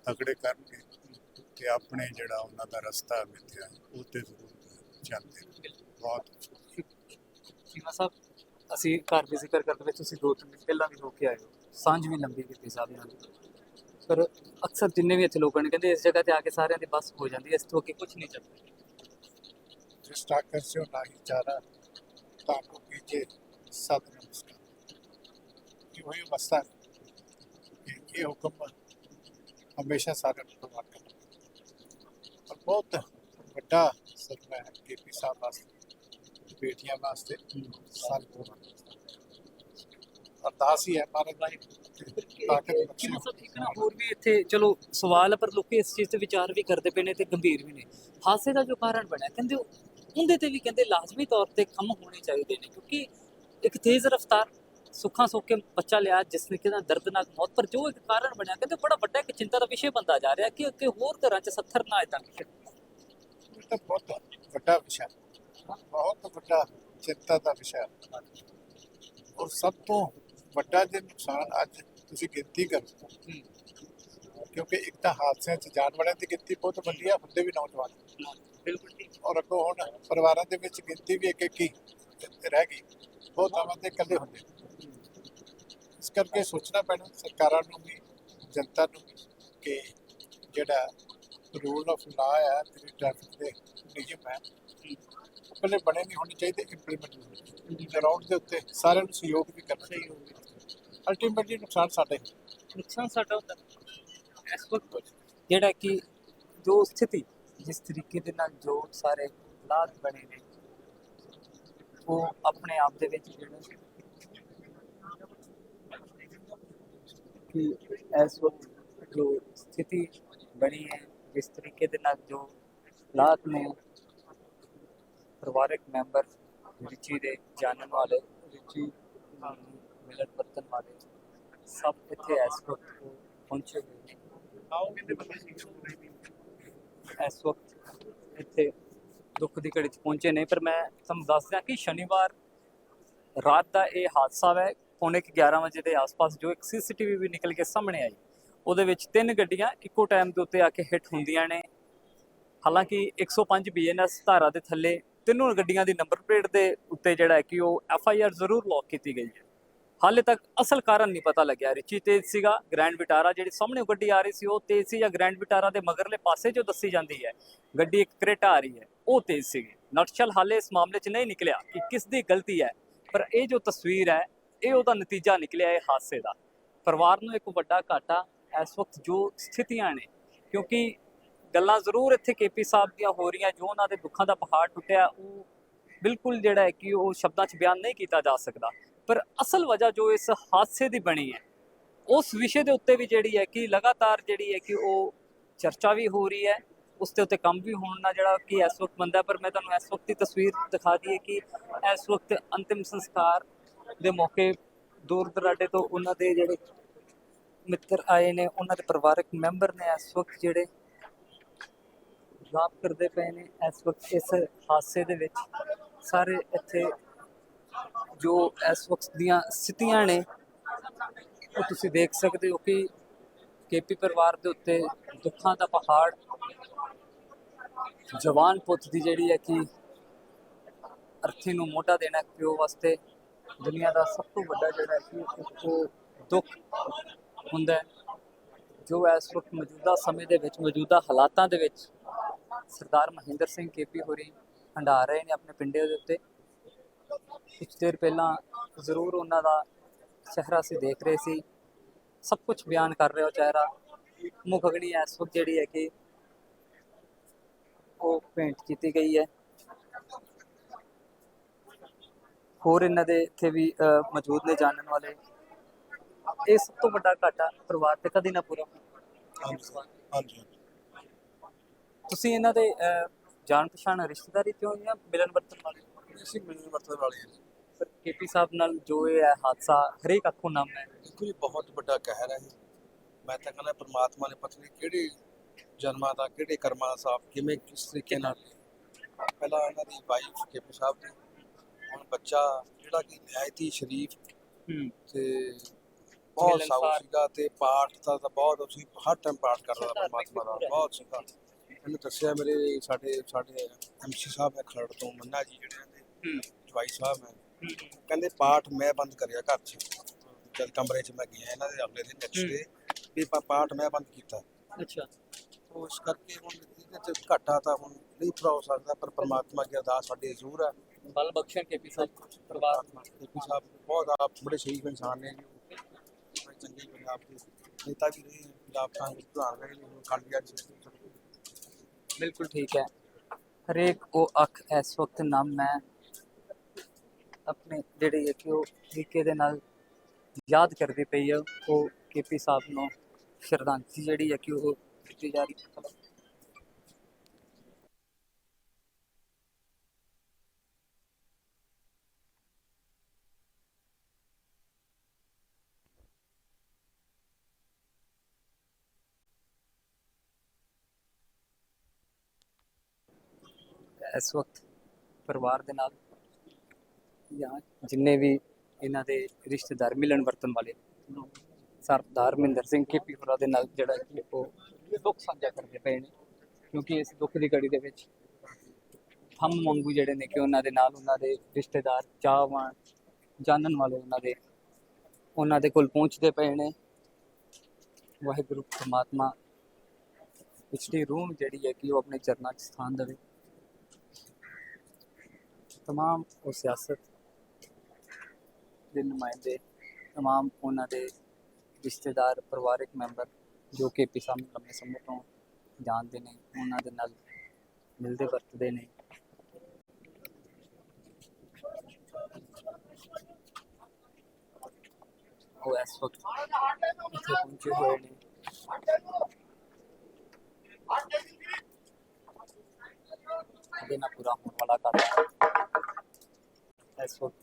ਤਕੜੇ ਕਰਨਗੇ ਤੇ ਆਪਣੇ ਜਿਹੜਾ ਉਹਨਾਂ ਦਾ ਰਸਤਾ ਮਿੱਥਿਆ, ਉਹ ਤੇ ਜ਼ਰੂਰ ਚੱਲਦੇ ਨੇ। ਬਹੁਤ ਚੀਮਾ ਸਾਹਿਬ, ਅਸੀਂ ਘਰ ਦੇ ਜ਼ਿਕਰ ਕਰਦੇ ਵਿੱਚ ਤੁਸੀਂ ਦੋ ਤਿੰਨ ਦਿਨ ਪਹਿਲਾਂ ਵੀ ਹੋ ਕੇ ਆਏ ਹੋ ਸਾਂਝ ਵੀ ਲੰਬੀ ਕੀਤੀ ਸਾਹਿਬ ਨਾਲ ਪਰ ਅਕਸਰ ਜਿੰਨੇ ਵੀ ਇੱਥੇ ਲੋਕਾਂ ਨੇ ਕਹਿੰਦੇ ਇਸ ਜਗ੍ਹਾ ਤੇ ਆ ਕੇ ਸਾਰਿਆਂ ਦੀ ਬੱਸ ਹੋ ਜਾਂਦੀ ਹੈ ਇਸ ਤੋਂ ਅੱਗੇ ਕੁਝ ਨਹੀਂ ਚੱਲਦਾ जिस ठाकर से वो नहीं चाह रहा ताको कीजिए सब नमस्कार ये वही अवस्था है कि ये हुक्म हमेशा सारे परिवार का और बहुत ਵੱਡਾ ਸਦਮਾ ਹੈ ਕੇਪੀ ਸਾਹਿਬ ਵਾਸਤੇ ਬੇਟੀਆਂ ਵਾਸਤੇ ਸਾਰੇ ਪਰਿਵਾਰ ਵਾਸਤੇ ਅਰਦਾਸ ਹੀ ਹੈ ਮਹਾਰਾਜ ਤਾਕਤ ਬਖਸ਼ੇ ਇੱਕ ਨਾ ਹੋਰ ਵੀ ਇੱਥੇ ਚਲੋ ਸਵਾਲ ਹੈ ਪਰ ਲੋਕੀ ਇਸ ਚੀਜ਼ ਤੇ ਵਿਚਾਰ ਵੀ ਕਰਦੇ ਪਏ ਨੇ ਤੇ ਗੰਭੀਰ ਵੀ ਨੇ ਹਾਸੇ ਦਾ ਜੋ ਕਾਰਨ ਬਣਿਆ ਕਹਿੰਦੇ ਉਹ- ਉਹਦੇ ਤੇ ਵੀ ਕਹਿੰਦੇ ਲਾਜ਼ਮੀ ਤੌਰ ਤੇ ਕੰਮ ਹੋਣੇ ਚਾਹੀਦੇ ਨੇ ਕਿਉਂਕਿ ਇੱਕ ਤੇਜ਼ ਰਫ਼ਤਾਰ ਸੁੱਖਾਂ ਸੁੱਖ ਕੇ ਬੱਚਾ ਲਿਆ ਜਿਸ ਨੇ ਕਿਹਾ ਦਰਦਨਾਕ ਮੌਤ ਪਰ ਜੋ ਇੱਕ ਕਾਰਨ ਬਣਿਆ ਕਹਿੰਦੇ ਬੜਾ ਵੱਡਾ ਇੱਕ ਚਿੰਤਾ ਦਾ ਵਿਸ਼ੇ ਬਣਦਾ ਜਾ ਰਿਹਾ ਕਿ ਅੱਗੇ ਹੋਰ ਘਰਾਂ 'ਚ ਸੱਥਰ ਨਾ ਇਦਾਂ ਤਾਂ ਬਹੁਤ ਵੱਡਾ ਵਿਸ਼ਾ। ਬਹੁਤ ਵੱਡਾ ਚਿੰਤਾ ਦਾ ਵਿਸ਼ਾ। ਔਰ ਸਭ ਤੋਂ ਵੱਡਾ ਜੇ ਨੁਕਸਾਨ ਅੱਜ ਤੁਸੀਂ ਗਿਣਤੀ ਕਰੋ ਕਿਉਂਕਿ ਇੱਕ ਤਾਂ ਹਾਦਸਿਆਂ 'ਚ ਜਾਣ ਵਾਲਿਆਂ ਦੀ ਗਿਣਤੀ ਬਹੁਤ ਵੱਡੀ ਹੈ ਹੁੰਦੇ ਵੀ ਨੌਜਵਾਨ। ਬਿਲਕੁਲ ਠੀਕ। ਔਰ ਅੱਗੋਂ ਹੁਣ ਪਰਿਵਾਰਾਂ ਦੇ ਵਿੱਚ ਗਿਣਤੀ ਵੀ ਇੱਕ ਇੱਕ ਹੀ ਰਹਿ ਗਈ। ਬਹੁਤ ਆਵਾਂ ਦੇ ਇਕੱਲੇ ਹੁੰਦੇ। ਇਸ ਕਰਕੇ ਸੋਚਣਾ ਪੈਣਾ ਸਰਕਾਰਾਂ ਨੂੰ ਵੀ ਜਨਤਾ ਨੂੰ ਵੀ ਕਿ ਜਿਹੜਾ ਰੂਲ ਆਫ ਲਾ ਹੈ ਤੇ ਟ੍ਰੈਫਿਕ ਦੇ ਨਿਯਮ ਹੈ। ਉਹ ਪਹਿਲੇ ਬਣੇ ਨਹੀਂ ਹੋਣੇ ਚਾਹੀਦੇ ਇੰਪਲੀਮੈਂਟ ਹੋਣੇ ਚਾਹੀਦੇ। ਗਰਾਊਂਡ ਦੇ ਉੱਤੇ ਸਾਰਿਆਂ ਨੂੰ ਸਹਿਯੋਗ ਵੀ ਕਰਨਾ ਚਾਹੀਦਾ। ਅਲਟੀਮੇਟਲੀ ਨੁਕਸਾਨ ਸਾਡਾ। ਹੀ ਨੁਕਸਾਨ ਸਾਡਾ ਹੁੰਦਾ। ਇਸ ਵਕਤ ਜਿਹੜਾ ਕਿ ਜੋ ਸਥਿਤੀ, ਜਿਸ ਤਰੀਕੇ ਦੇ ਨਾਲ ਜੋ ਸਾਰੇ ਹਾਲਾਤ ਬਣੇ ਨੇ, ਉਹ ਆਪਣੇ ਆਪ ਦੇ ਵਿੱਚ ਜਿਹੜਾ ਕਿ ਇਸ ਵਕਤ ਜੋ ਸਥਿਤੀ ਬਣੀ ਹੈ, ਜਿਸ ਤਰੀਕੇ ਦੇ ਨਾਲ ਜੋ ਹਾਲਾਤ ਨੇ, ਪਰਿਵਾਰਕ ਮੈਂਬਰ, ਰਿਚੀ ਦੇ, ਜਾਣਨ ਵਾਲੇ, ਰਿਚੀ ਮਿਲਣ ਵਰਤਨ ਵਾਲੇ ਸਭ ਇੱਥੇ ਇਸ ਵਕਤ ਪਹੁੰਚੇ ਹੋਏ ਨੇ। ਇਸ ਵਕਤ ਇੱਥੇ ਦੁੱਖ ਦੀ ਘੜੀ 'ਚ ਪਹੁੰਚੇ ਨੇ। ਪਰ ਮੈਂ ਤੁਹਾਨੂੰ ਦੱਸ ਦਿਆਂ ਕਿ ਸ਼ਨੀਵਾਰ ਰਾਤ ਦਾ ਇਹ ਹਾਦਸਾ ਹੈ ਪੌਣੇ 11 ਵਜੇ ਦੇ ਆਸ-ਪਾਸ ਜੋ ਇੱਕ ਸੀਸੀਟੀਵੀ ਵੀ ਨਿਕਲ ਕੇ ਸਾਹਮਣੇ ਆਈ, ਉਹਦੇ ਵਿੱਚ ਤਿੰਨ ਗੱਡੀਆਂ ਇੱਕੋ ਟਾਈਮ ਦੇ ਉੱਤੇ ਆ ਕੇ ਹਿੱਟ ਹੁੰਦੀਆਂ ਨੇ। ਹਾਲਾਂਕਿ 105 ਬੀਐਨਐਸ ਧਾਰਾ ਦੇ ਥੱਲੇ ਤਿੰਨੋਂ ਗੱਡੀਆਂ ਦੀ ਨੰਬਰ ਪਲੇਟ ਦੇ ਉੱਤੇ ਜਿਹੜਾ ਹੈ ਕਿ ਉਹ ਐਫ ਆਈ ਆਰ ਜ਼ਰੂਰ ਲੌਕ ਕੀਤੀ ਗਈ ਹੈ। ਹਾਲੇ ਤੱਕ ਅਸਲ ਕਾਰਨ ਨਹੀਂ ਪਤਾ ਲੱਗਿਆ। ਰਿਚੀ ਤੇਜ਼ ਸੀਗਾ, ਗ੍ਰੈਂਡ ਵਿਟਾਰਾ ਜਿਹੜੀ ਸਾਹਮਣੇ ਗੱਡੀ ਆ ਰਹੀ ਸੀ, ਉਹ ਤੇਜ਼ ਸੀ ਜਾਂ ਗ੍ਰੈਂਡ ਵਿਟਾਰਾ ਦੇ ਮਗਰਲੇ ਪਾਸੇ ਜੋ ਦੱਸੀ ਜਾਂਦੀ ਹੈ, ਗੱਡੀ ਇੱਕ ਕਰੇਟਾ ਆ ਰਹੀ ਹੈ, ਉਹ ਤੇਜ਼ ਸੀਗੀ। ਨਟਸ਼ਲ ਹਾਲੇ ਇਸ ਮਾਮਲੇ 'ਚ ਨਹੀਂ ਨਿਕਲਿਆ ਕਿ ਕਿਸ ਦੀ ਗਲਤੀ ਹੈ, ਪਰ ਇਹ ਜੋ ਤਸਵੀਰ ਹੈ, ਇਹ ਉਹਦਾ ਨਤੀਜਾ ਨਿਕਲਿਆ ਇਹ ਹਾਦਸੇ ਦਾ। ਪਰਿਵਾਰ ਨੂੰ ਇੱਕ ਵੱਡਾ ਘਾਟਾ ਇਸ ਵਕਤ ਜੋ ਸਥਿਤੀਆਂ ਨੇ, ਕਿਉਂਕਿ ਗੱਲਾਂ ਜ਼ਰੂਰ ਇੱਥੇ ਕੇਪੀ ਸਾਹਿਬ ਦੀਆਂ ਹੋ ਰਹੀਆਂ, ਜੋ ਉਹਨਾਂ ਦੇ ਦੁੱਖਾਂ ਦਾ ਪਹਾੜ ਟੁੱਟਿਆ, ਉਹ ਬਿਲਕੁਲ ਜਿਹੜਾ ਹੈ ਕਿ ਉਹ ਸ਼ਬਦਾਂ 'ਚ ਬਿਆਨ ਨਹੀਂ ਕੀਤਾ ਜਾ ਸਕਦਾ। ਪਰ ਅਸਲ ਵਜ੍ਹਾ ਜੋ ਇਸ ਹਾਦਸੇ ਦੀ ਬਣੀ ਹੈ, ਉਸ ਵਿਸ਼ੇ ਦੇ ਉੱਤੇ ਵੀ ਜਿਹੜੀ ਹੈ ਕਿ ਲਗਾਤਾਰ ਜਿਹੜੀ ਹੈ ਕਿ ਉਹ ਚਰਚਾ ਵੀ ਹੋ ਰਹੀ ਹੈ, ਉਸ ਦੇ ਉੱਤੇ ਕੰਮ ਵੀ ਹੋਣ ਨਾਲ ਜਿਹੜਾ ਕਿ ਇਸ ਵਕਤ ਬੰਦਾ ਪਰ ਮੈਂ ਤੁਹਾਨੂੰ ਇਸ ਵਕਤ ਦੀ ਤਸਵੀਰ ਦਿਖਾ ਦਈਏ ਕਿ ਇਸ ਵਕਤ ਅੰਤਿਮ ਸੰਸਕਾਰ ਦੇ ਮੌਕੇ ਦੂਰ ਦਰਾਡੇ ਤੋਂ ਉਹਨਾਂ ਦੇ ਜਿਹੜੇ ਮਿੱਤਰ ਆਏ ਨੇ, ਉਹਨਾਂ ਦੇ ਪਰਿਵਾਰਕ ਮੈਂਬਰ ਨੇ ਇਸ ਵਕਤ ਜਿਹੜੇ ਰਾਪ ਕਰਦੇ ਪਏ ਨੇ, ਇਸ ਵਕਤ ਇਸ ਹਾਦਸੇ ਦੇ ਵਿੱਚ ਸਾਰੇ ਇੱਥੇ ਜੋ ਇਸ ਵਕਤ ਦੀਆਂ ਸਥਿਤੀਆਂ ਨੇ, ਉਹ ਤੁਸੀਂ ਦੇਖ ਸਕਦੇ ਹੋ ਕਿ ਕੇਪੀ ਪਰਿਵਾਰ ਦੇ ਉੱਤੇ ਦੁੱਖਾਂ ਦਾ ਪਹਾੜ, ਜਵਾਨ ਪੁੱਤ ਦੀ ਜਿਹੜੀ ਹੈ ਕਿ ਅਰਥੀ ਨੂੰ ਮੋਢਾ ਦੇਣਾ ਪਿਓ ਵਾਸਤੇ, ਦੁਨੀਆ ਦਾ ਸਭ ਤੋਂ ਵੱਡਾ ਜਿਹੜਾ ਕਿ ਉਹ ਦੁੱਖ ਹੁੰਦਾ ਹੈ, ਜੋ ਇਸ ਵਕਤ ਮੌਜੂਦਾ ਸਮੇਂ ਦੇ ਵਿੱਚ, ਮੌਜੂਦਾ ਹਾਲਾਤਾਂ ਦੇ ਵਿੱਚ ਸਰਦਾਰ ਮਹਿੰਦਰ ਸਿੰਘ ਕੇਪੀ ਹੋਰੀ ਹੰਡਾ ਰਹੇ ਨੇ ਆਪਣੇ ਪਿੰਡੇ ਦੇ ਉੱਤੇ। ਕੁਝ ਦੇਰ ਪਹਿਲਾਂ ਜ਼ਰੂਰ ਉਹਨਾਂ ਦਾ ਚਿਹਰਾ ਸੀ ਦੇਖ ਰਹੇ ਸੀ। ਸਭ ਕੁਝ ਬਿਆਨ ਕਰ ਰਿਹਾ ਉਹ ਚਿਹਰਾ। ਮੁਖ ਅਗਨੀ ਇਸ ਵਕਤ ਜਿਹੜੀ ਹੈ ਕਿ ਉਹ ਪੇਂਟ ਕੀਤੀ ਗਈ ਹੈ। ਹੋਰ ਇਹਨਾਂ ਦੇ ਇੱਥੇ ਵੀ ਮੌਜੂਦ ਨੇ ਜਾਣਨ ਵਾਲੇ। ਇਹ ਸਭ ਤੋਂ ਵੱਡਾ ਘਾਟਾ ਪਰਿਵਾਰ ਤੇ ਕਦੀ ਨਾ ਪੂਰਾ ਹਾਂਜੀ ਤੁਸੀਂ ਇਹਨਾਂ ਦੇ ਜਾਣ ਪਛਾਣ ਰਿਸ਼ਤੇਦਾਰੀ ਕਿਉਂ ਜਾਂ ਮਿਲਨ ਵਰਤਨ ਵਾਲੇ? ਅਸੀਂ ਮੈਨੂੰ ਵਰਤਣ ਵਾਲੇ ਹਾਂ ਪਰ ਕੇਪੀ ਸਾਹਿਬ ਨਾਲ ਜੋ ਇਹ ਹੈ ਹਾਦਸਾ ਹਰੇਕ ਅੱਖੋਂ ਨਮ ਹੈ ਦੇਖੋ ਜੀ ਬਹੁਤ ਵੱਡਾ ਕਹਿਰ ਹੈ ਇਹ। ਮੈਂ ਤਾਂ ਕਹਿੰਦਾ ਪ੍ਰਮਾਤਮਾ ਨੇ ਪਤਾ ਨਹੀਂ ਕਿਹੜੇ ਜਨਮਾਂ ਦਾ ਕਿਹੜੇ ਕਰਮਾਂ ਦਾ ਸਾਫ਼ ਕਿਵੇਂ ਕਿਸ ਤਰੀਕੇ ਨਾਲ ਪਹਿਲਾਂ ਇਹਨਾਂ ਦੀ ਵਾਈਫ ਕੇ ਸਾਹਿਬ ਦੀ ਹੁਣ ਬੱਚਾ ਜਿਹੜਾ ਕਿ ਨਿਆਇਤੀ ਸ਼ਰੀਫ ਹੂੰ ਤੇ ਬਹੁਤ ਸਾਊ ਮਿਲਣਸਾਰ। ਸੀਗਾ ਤੇ ਪਾਠ ਦਾ ਤਾਂ ਬਹੁਤ ਅਸੀਂ ਹਰ ਟਾਈਮ ਪਾਠ ਕਰਦਾ ਧਾਰਮਿਕ ਪਰਮਾਤਮਾ ਦਾ। ਬਹੁਤ ਸੀਗਾ ਇਹਨੂੰ ਦੱਸਿਆ ਮੇਰੇ ਸਾਡੇ ਸਾਡੇ ਐਮਸੀ ਸਾਹਿਬ ਹੈ ਖਰੜ ਤੋਂ ਮੰਨਾ ਜੀ ਜਿਹੜੇ ਨੇ ਹੂੰ ਜਵਾਈ ਸਾਹਿਬ ਹੈ। ਕਹਿੰਦੇ ਪਾਠ ਮੈਂ ਬੰਦ ਕਰਿਆ ਘਰ 'ਚ। ਜਦ ਕਮਰੇ 'ਚ ਮੈਂ ਗਿਆ ਇਹਨਾਂ ਦੇ ਅਗਲੇ ਦਿਨ ਨੈਕਸਟ ਡੇ ਵੀ ਪਾ- ਪਾਠ ਮੈਂ ਬੰਦ ਕੀਤਾ। ਅੱਛਾ। ਉਹ ਇਸ ਕਰਕੇ ਹੁਣ ਇਹਦੇ 'ਚ ਘਾਟਾ ਤਾਂ ਹੁਣ ਨਹੀਂ ਭਰਾ ਹੋ ਸਕਦਾ ਪਰ ਪ੍ਰਮਾਤਮਾ ਦੀ ਅਰਦਾਸ ਸਾਡੇ ਜ਼ਰੂਰ ਹੈ ਬਲ ਬਖਸ਼ਣ ਕੇਪੀ ਸਾਹਿਬ ਪਰਿਵਾਰ ਕੇਪੀ ਸਾਹਿਬ ਬਹੁਤ ਆਪ ਬੜੇ ਸਹੀ ਇਨਸਾਨ ਨੇ ਜੀ ਬੜੇ ਚੰਗੇ ਪੰਜਾਬ ਦੇ ਨੇਤਾ ਵੀ ਰਹੇ ਹੈ, ਪੰਜਾਬ ਕਾਂਗਰਸ ਪ੍ਰਧਾਨ ਰਹੇ ਨੇ ਕਾਲੀਆ ਜੀ ਬਿਲਕੁਲ ਠੀਕ ਹੈ। ਹਰੇਕ ਉਹ ਅੱਖ ਇਸ ਵਕਤ ਨਮ ਹੈ ਆਪਣੇ ਜਿਹੜੇ ਹੈ ਕਿ ਉਹ ਤਰੀਕੇ ਦੇ ਨਾਲ ਯਾਦ ਕਰਦੀ ਪਈ ਹੈ ਉਹ ਕੇਪੀ ਸਾਹਿਬ ਨੂੰ ਸ਼ਰਧਾਂਜਲੀ ਜਿਹੜੀ ਹੈ ਕਿ ਉਹ ਦਿੱਤੀ ਜਾ ਰਹੀ ਹੈ ਇਸ ਵਕਤ ਪਰਿਵਾਰ ਦੇ ਨਾਲ ਜਾਂ ਜਿੰਨੇ ਵੀ ਇਹਨਾਂ ਦੇ ਰਿਸ਼ਤੇਦਾਰ ਮਿਲਣ ਵਰਤਨ ਵਾਲੇ ਸਰਦਾਰ ਮਹਿੰਦਰ ਸਿੰਘ ਕੇਪੀ ਹੋਰਾਂ ਦੇ ਨਾਲ ਜਿਹੜਾ ਕਿ ਉਹ ਦੁੱਖ ਸਾਂਝਾ ਕਰਦੇ ਪਏ ਨੇ ਕਿਉਂਕਿ ਇਸ ਦੁੱਖ ਦੀ ਘੜੀ ਦੇ ਵਿੱਚ ਹਮ ਮੰਗੂ ਜਿਹੜੇ ਨੇ ਕਿ ਉਹਨਾਂ ਦੇ ਨਾਲ ਉਹਨਾਂ ਦੇ ਰਿਸ਼ਤੇਦਾਰ ਚਾਹਵਾਨ ਜਾਣਨ ਵਾਲੇ ਉਹਨਾਂ ਦੇ ਉਹਨਾਂ ਦੇ ਕੋਲ ਪਹੁੰਚਦੇ ਪਏ ਨੇ ਵਾਹਿਗੁਰੂ ਪਰਮਾਤਮਾ ਪਿਛਲੀ ਰੂਹ ਨੂੰ ਜਿਹੜੀ ਹੈ ਕਿ ਉਹ ਆਪਣੇ ਚਰਨਾਂ 'ਚ ਸਥਾਨ ਦੇਵੇ तमाम वो सियासत ਦੇ ਨੁਮਾਇੰਦੇ तमाम ਉਹਨਾਂ ਦੇ ਰਿਸ਼ਤੇਦਾਰ ਪਰਿਵਾਰਕ ਮੈਂਬਰ ਜੋ ਕਿ ਪਿਸਾ ਨੂੰ ਲੰਮੇ ਸਮੇਂ ਤੋਂ ਜਾਣਦੇ ਨੇ ਉਹਨਾਂ ਦੇ ਨਾਲ ਮਿਲਦੇ ਵਰਤਦੇ ਨੇ ਉਹ ਇਸ ਵਕਤ ਇੱਥੇ ਪਹੁੰਚੇ ਹੋਏ ਨੇ ਅਜੇ ਨਾ ਪੂਰਾ ਹੋਣ ਵਾਲਾ ਕੰਮ ਇਸ ਵਕਤ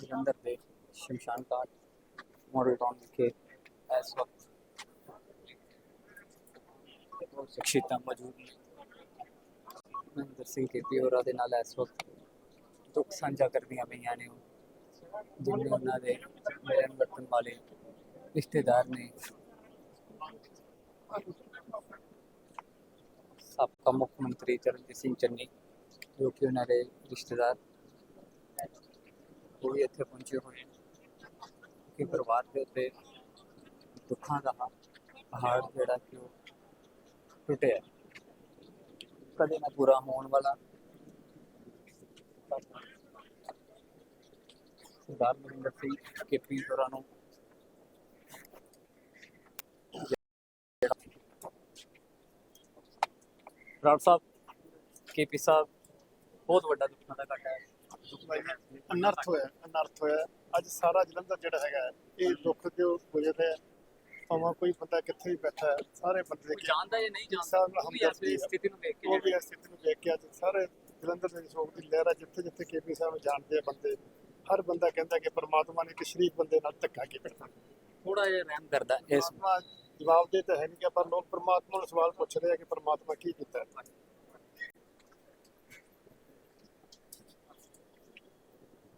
ਜਲੰਧਰ ਦੇ ਸ਼ਮਸ਼ਾਨ ਘਾਟ, ਮਾਡਲ ਟਾਊਨ ਵਿਖੇ ਇਸ ਵਕਤ ਸ਼ਖਸੀਅਤਾਂ ਮੌਜੂਦ ਨੇ। ਮਹਿੰਦਰ ਸਿੰਘ ਕੇਪੀ ਹੋਰਾਂ ਦੇ ਨਾਲ ਇਸ ਵਕਤ ਦੁੱਖ ਸਾਂਝਾ ਕਰਦੀਆਂ ਪਈਆਂ ਨੇ। ਉਹ ਉਹਨਾਂ ਦੇ ਮਿਲਣ ਵਰਤਨ ਵਾਲੇ ਰਿਸ਼ਤੇਦਾਰ ਨੇ। ਸਾਬਕਾ ਮੁੱਖ ਮੰਤਰੀ ਚਰਨਜੀਤ ਸਿੰਘ ਚੰਨੀ, ਜੋ ਕਿ ਉਹਨਾਂ ਦੇ ਰਿਸ਼ਤੇਦਾਰ ਉਹ ਵੀ ਇੱਥੇ ਪਹੁੰਚੇ ਹੋਏ ਕਿ ਪਰਿਵਾਰ ਦੇ ਉੱਤੇ ਦੁੱਖਾਂ ਦਾ ਪਹਾੜ ਜਿਹੜਾ ਕਿ ਉਹ ਟੁੱਟਿਆ ਕਦੇ ਨਾ ਪੂਰਾ ਹੋਣ ਵਾਲਾ ਸਰਦਾਰ ਨਰਿੰਦਰ ਸਿੰਘ ਕੇਪੀ ਹੋਰਾਂ ਨੂੰ ਰਾਉ ਸਾਹਿਬ ਕੇਪੀ ਸਾਹਿਬ, ਬਹੁਤ ਵੱਡਾ ਦੁੱਖਾਂ ਦਾ ਘਾਟਾ ਹੈ। ਅਨਰਥ ਹੋਇਆ ਅਨਰਥ ਹੋਇਆ। ਅੱਜ ਸਾਰਾ ਜਲੰਧਰ ਜਿਹੜਾ ਹੈਗਾ ਇਹ ਦੁੱਖ ਦੇ ਗੁਜ਼ਰ ਰਿਹਾ। ਭਾਵੇਂ ਕੋਈ ਬੰਦਾ ਕਿੱਥੇ ਵੀ ਬੈਠਾ ਹੈ ਸਾਰੇ ਬੰਦੇ ਦੇ ਜਾਣਦਾ ਜਾਂ ਨਹੀਂ ਜਾਣਦਾ ਇਸ ਹਮਦਰਦੀ ਸਥਿਤੀ ਨੂੰ ਦੇਖ ਕੇ ਉਹ ਵੀ ਸਥਿਤੀ ਨੂੰ ਦੇਖ ਕੇ ਅੱਜ ਸਾਰੇ ਜਲੰਧਰ ਦੇ ਸ਼ੋਕ ਦੀ ਲਹਿਰ ਹੈ ਜਿੱਥੇ ਜਿੱਥੇ ਕੇਪੀ ਸਾਹਿਬ ਜਾਣਦੇ ਆ ਬੰਦੇ। ਹਰ ਬੰਦਾ ਕਹਿੰਦਾ ਕਿ ਪ੍ਰਮਾਤਮਾ ਨੇ ਇੱਕ ਸ਼ਰੀਫ ਬੰਦੇ ਨਾਲ ਧੱਕਾ ਕੀਤਾ। ਥੋੜਾ ਜਿਹਾ ਰਹਿਮ ਕਰਦਾ ਇਸ ਜਵਾਬ ਦੇ ਤਾਂ ਹੈ ਨਹੀਂ ਕਿ ਪਰ ਲੋਕ ਪ੍ਰਮਾਤਮਾ ਨੂੰ ਸਵਾਲ ਪੁੱਛ ਰਹੇ ਆ ਕਿ ਪ੍ਰਮਾਤਮਾ ਕੀ ਕੀਤਾ। ਹੈ।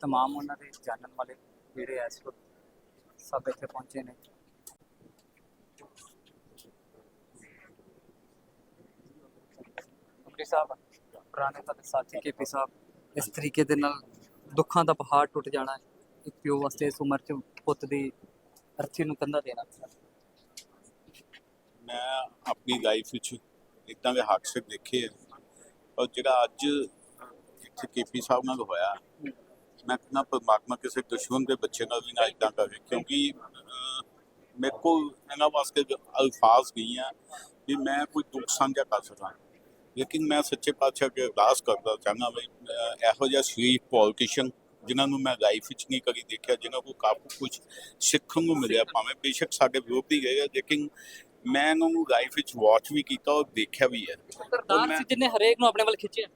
ਤਮਾਮ ਉਹਨਾਂ ਦੇ ਜਾਣਨ ਵਾਲੇ ਜਿਹੜੇ ਇਸ ਸਭ ਇੱਥੇ ਪਹੁੰਚੇ ਨੇ। ਅੰਮ੍ਰਿਤ ਸਾਹਿਬ, ਪੁਰਾਣੇ ਤੁਹਾਡੇ ਸਾਥੀ ਕੇਪੀ ਸਾਹਿਬ, ਇਸ ਤਰੀਕੇ ਦੇ ਨਾਲ ਦੁੱਖਾਂ ਦਾ ਪਹਾੜ ਟੁੱਟ ਜਾਣਾ, ਇੱਕ ਪਿਓ ਵਾਸਤੇ ਇਸ ਉਮਰ 'ਚ ਪੁੱਤ ਦੀ ਅਰਥੀ ਨੂੰ ਕੰਧਾ ਦੇਣਾ। ਮੈਂ ਆਪਣੀ ਲਾਈਫ ਵਿੱਚ ਇਦਾਂ ਦੇ ਹਾਦਸੇ ਦੇਖੇ ਆ। ਔਰ ਜਿਹੜਾ ਅੱਜ ਇੱਥੇ ਕੇਪੀ ਸਾਹਿਬ ਨਾਲ ਹੋਇਆ ਮੈਂ ਕਹਿੰਦਾ ਪਰਮਾਤਮਾ ਕਿਸੇ ਦੁਸ਼ਮਣ ਦੇ ਬੱਚੇ ਨਾਲ ਵੀ ਨਾ ਇਦਾਂ ਕਰੇ ਕਿਉਂਕਿ ਮੇਰੇ ਕੋਲ ਇਹਨਾਂ ਵਾਸਤੇ ਅਲਫਾਜ਼ ਨਹੀਂ ਆ ਵੀ ਮੈਂ ਕੋਈ ਦੁੱਖ ਸਾਂਝਾ ਕਰ ਸਕਾਂ। ਲੇਕਿਨ ਮੈਂ ਸੱਚੇ ਪਾਤਸ਼ਾਹ ਅੱਗੇ ਅਰਦਾਸ ਕਰਦਾ ਚਾਹੁੰਦਾ ਵੀ ਇਹੋ ਜਿਹਾ ਸ਼ਰੀਫ ਪੋਲੀਟੀਸ਼ੀਅਨ ਜਿਨ੍ਹਾਂ ਨੂੰ ਮੈਂ ਲਾਈਫ ਵਿੱਚ ਨਹੀਂ ਕਦੀ ਦੇਖਿਆ ਜਿਨ੍ਹਾਂ ਕੋਲ ਕਾਫੀ ਕੁਝ ਸਿੱਖਣ ਨੂੰ ਮਿਲਿਆ ਭਾਵੇਂ ਬੇਸ਼ੱਕ ਸਾਡੇ ਵਿਰੋਧੀ ਗਏ ਲੇਕਿਨ ਮੈਂ ਇਹਨਾਂ ਨੂੰ ਲਾਈਫ ਵਿੱਚ ਵਾਚ ਵੀ ਕੀਤਾ ਔਰ ਦੇਖਿਆ ਵੀ ਹੈ। ਸਰਦਾਰ ਮੈਂ- ਸੀ ਜਿਨੇ ਹਰੇਕ ਨੂੰ ਆਪਣੇ ਵੱਲ ਖਿੱਚਿਆ।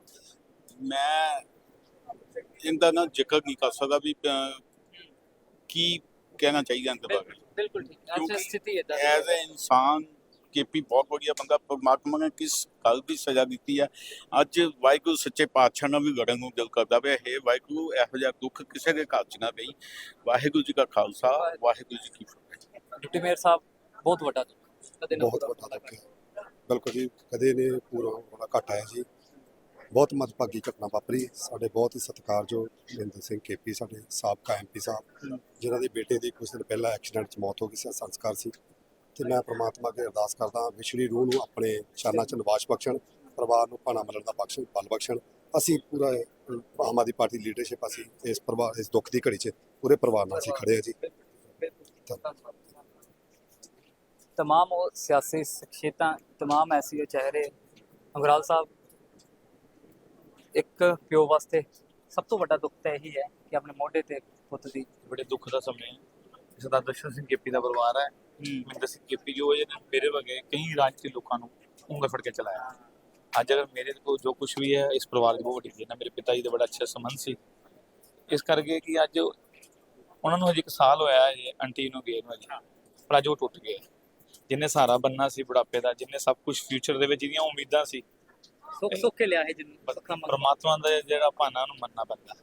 ਮੈਂ ਇਹਦਾ ਨਾ ਜ਼ਿਕਰ ਨਹੀਂ ਕਰ ਸਕਦਾ ਵੀ ਕੀ ਕਹਿਣਾ ਚਾਹੀਦਾ ਇਹਦੇ ਬਾਰੇ। ਬਿਲਕੁਲ ਠੀਕ। ਅੱਛਾ ਸਥਿਤੀ ਇਦਾਂ ਐਜ਼ ਅ ਇਨਸਾਨ ਕੇਪੀ ਬਹੁਤ ਵਧੀਆ ਬੰਦਾ ਪਰਮਾਤਮਾ ਨੇ ਕਿਸ ਗੱਲ ਦੀ ਸਜ਼ਾ ਦਿੱਤੀ ਹੈ। ਅੱਜ ਵਾਹਿਗੁਰੂ ਸੱਚੇ ਪਾਤਸ਼ਾਹ ਨਾਲ ਵੀ ਲੜਨ ਨੂੰ ਦਿਲ ਕਰਦਾ ਪਿਆ। ਹੈ ਵਾਹਿਗੁਰੂ ਇਹੋ ਜਿਹਾ ਦੁੱਖ ਕਿਸੇ ਦੇ ਘਰ 'ਚ ਨਾ ਗਈ ਵਾਹਿਗੁਰੂ ਜੀ ਕਾ ਖਾਲਸਾ ਵਾਹਿਗੁਰੂ ਜੀ ਕੀ ਫਤਿਹ। ਡਿਪਟੀ ਮੇਅਰ ਸਾਹਿਬ ਬਹੁਤ ਵੱਡਾ ਦੁੱਖ। ਕਦੇ ਨਾ ਬਹੁਤ ਵੱਡਾ ਦੁੱਖ ਬਿਲਕੁਲ ਜੀ ਕਦੇ ਨੇ ਪੂਰਾ ਹੋਣਾ ਘਟ ਆਇਆ ਜੀ। ਬਹੁਤ ਮਦਭਾਗੀ ਘਟਨਾ ਵਾਪਰੀ ਸਾਡੇ ਬਹੁਤ ਹੀ ਸਤਿਕਾਰਯੋਗ ਮਹਿੰਦਰ ਸਿੰਘ ਕੇਪੀ ਸਾਡੇ ਸਾਬਕਾ ਐਮਪੀ ਸਾਹਿਬ ਜਿਨ੍ਹਾਂ ਦੇ ਬੇਟੇ ਦੀ ਕੁਝ ਦਿਨ ਪਹਿਲਾਂ ਐਕਸੀਡੈਂਟ 'ਚ ਮੌਤ ਹੋ ਗਈ ਸੀ ਸੰਸਕਾਰ ਸੀ ਤੇ ਮੈਂ ਪ੍ਰਮਾਤਮਾ ਅੱਗੇ ਅਰਦਾਸ ਕਰਦਾ ਵਿਛੜੀ ਰੂਹ ਨੂੰ ਆਪਣੇ ਚਰਨਾਂ 'ਚ ਨਿਵਾਸ ਬਖਸ਼ਣ ਪਰਿਵਾਰ ਨੂੰ ਭਾਣਾ ਮਿਲਣ ਦਾ ਬਖਸ਼ਣ ਬਲ ਬਖਸ਼ਣ ਅਸੀਂ ਪੂਰਾ ਅਹ, ਆਮ ਆਦਮੀ ਪਾਰਟੀ ਲੀਡਰਸ਼ਿਪ ਅਸੀਂ ਇਸ ਪਰਿਵਾਰ ਇਸ ਦੁੱਖ ਦੀ ਘੜੀ 'ਚ ਪੂਰੇ ਪਰਿਵਾਰ ਨਾਲ ਅਸੀਂ ਖੜੇ ਹਾਂ ਜੀ तमाम वो सियासी शख्सियतां तमाम ऐसी चेहरे ਅੰਗਰਾਲ ਸਾਹਿਬ ਇੱਕ ਪਿਓ ਵਾਸਤੇ ਸਭ ਤੋਂ ਵੱਡਾ ਦੁੱਖ ਤਾਂ ਇਹੀ ਹੈ ਕਿ ਆਪਣੇ ਮੋਢੇ ਤੇ ਪੁੱਤ ਦੀ ਬੜੇ ਦੁੱਖ ਦਾ ਸਮੇਂ ਹੈ। ਸਰਦਾਰ ਦਰਸ਼ਨ ਸਿੰਘ ਕੇਪੀ ਦਾ ਪਰਿਵਾਰ ਹੈ। ਮਹਿੰਦਰ ਸਿੰਘ ਕੇਪੀ ਜੋ ਇਹ ਮੇਰੇ ਵਗੇ ਕਈ ਰਾਜਨੀਤਿਕ ਲੋਕਾਂ ਨੂੰ ਉਂਗਲ ਫੜ ਕੇ ਚਲਾਇਆ। ਅੱਜ ਅਗਰ ਮੇਰੇ ਕੋਲ ਜੋ ਕੁਝ ਵੀ ਹੈ ਇਸ ਪਰਿਵਾਰ ਦੀ ਬਹੁਤ ਵੱਡੀ ਦੇਣ ਹੈ। ਮੇਰੇ ਪਿਤਾ ਜੀ ਦਾ ਬੜਾ ਅੱਛਾ ਸੰਬੰਧ ਸੀ। ਇਸ ਕਰਕੇ ਕਿ ਅੱਜ ਉਹਨਾਂ ਨੂੰ ਹਜੇ ਇੱਕ ਸਾਲ ਹੋਇਆ ਹੈ ਆਂਟੀ ਨੂੰ ਗਏ ਨੂੰ ਹਜੇ। ਪਰ ਅੱਜ ਉਹ ਟੁੱਟ ਗਏ। ਜਿੰਨੇ ਸਹਾਰਾ ਬੰਨਾ ਸੀ ਬੁਢਾਪੇ ਦਾ ਜਿੰਨੇ ਸਭ ਕੁਝ ਫਿਊਚਰ ਦੇ ਵਿੱਚ ਜਿਹਦੀਆਂ ਉਮੀਦਾਂ ਸੀ ਸੁੱਖ ਸੁੱਖ ਕੇ ਲਿਆ ਹੈ ਜਿੰਨ ਸੁੱਖਾ ਮੰਗ ਪਰਮਾਤਮਾ ਦਾ ਜਿਹੜਾ ਭਾਣਾ ਨੂੰ ਮੰਨਣਾ ਪੈਂਦਾ।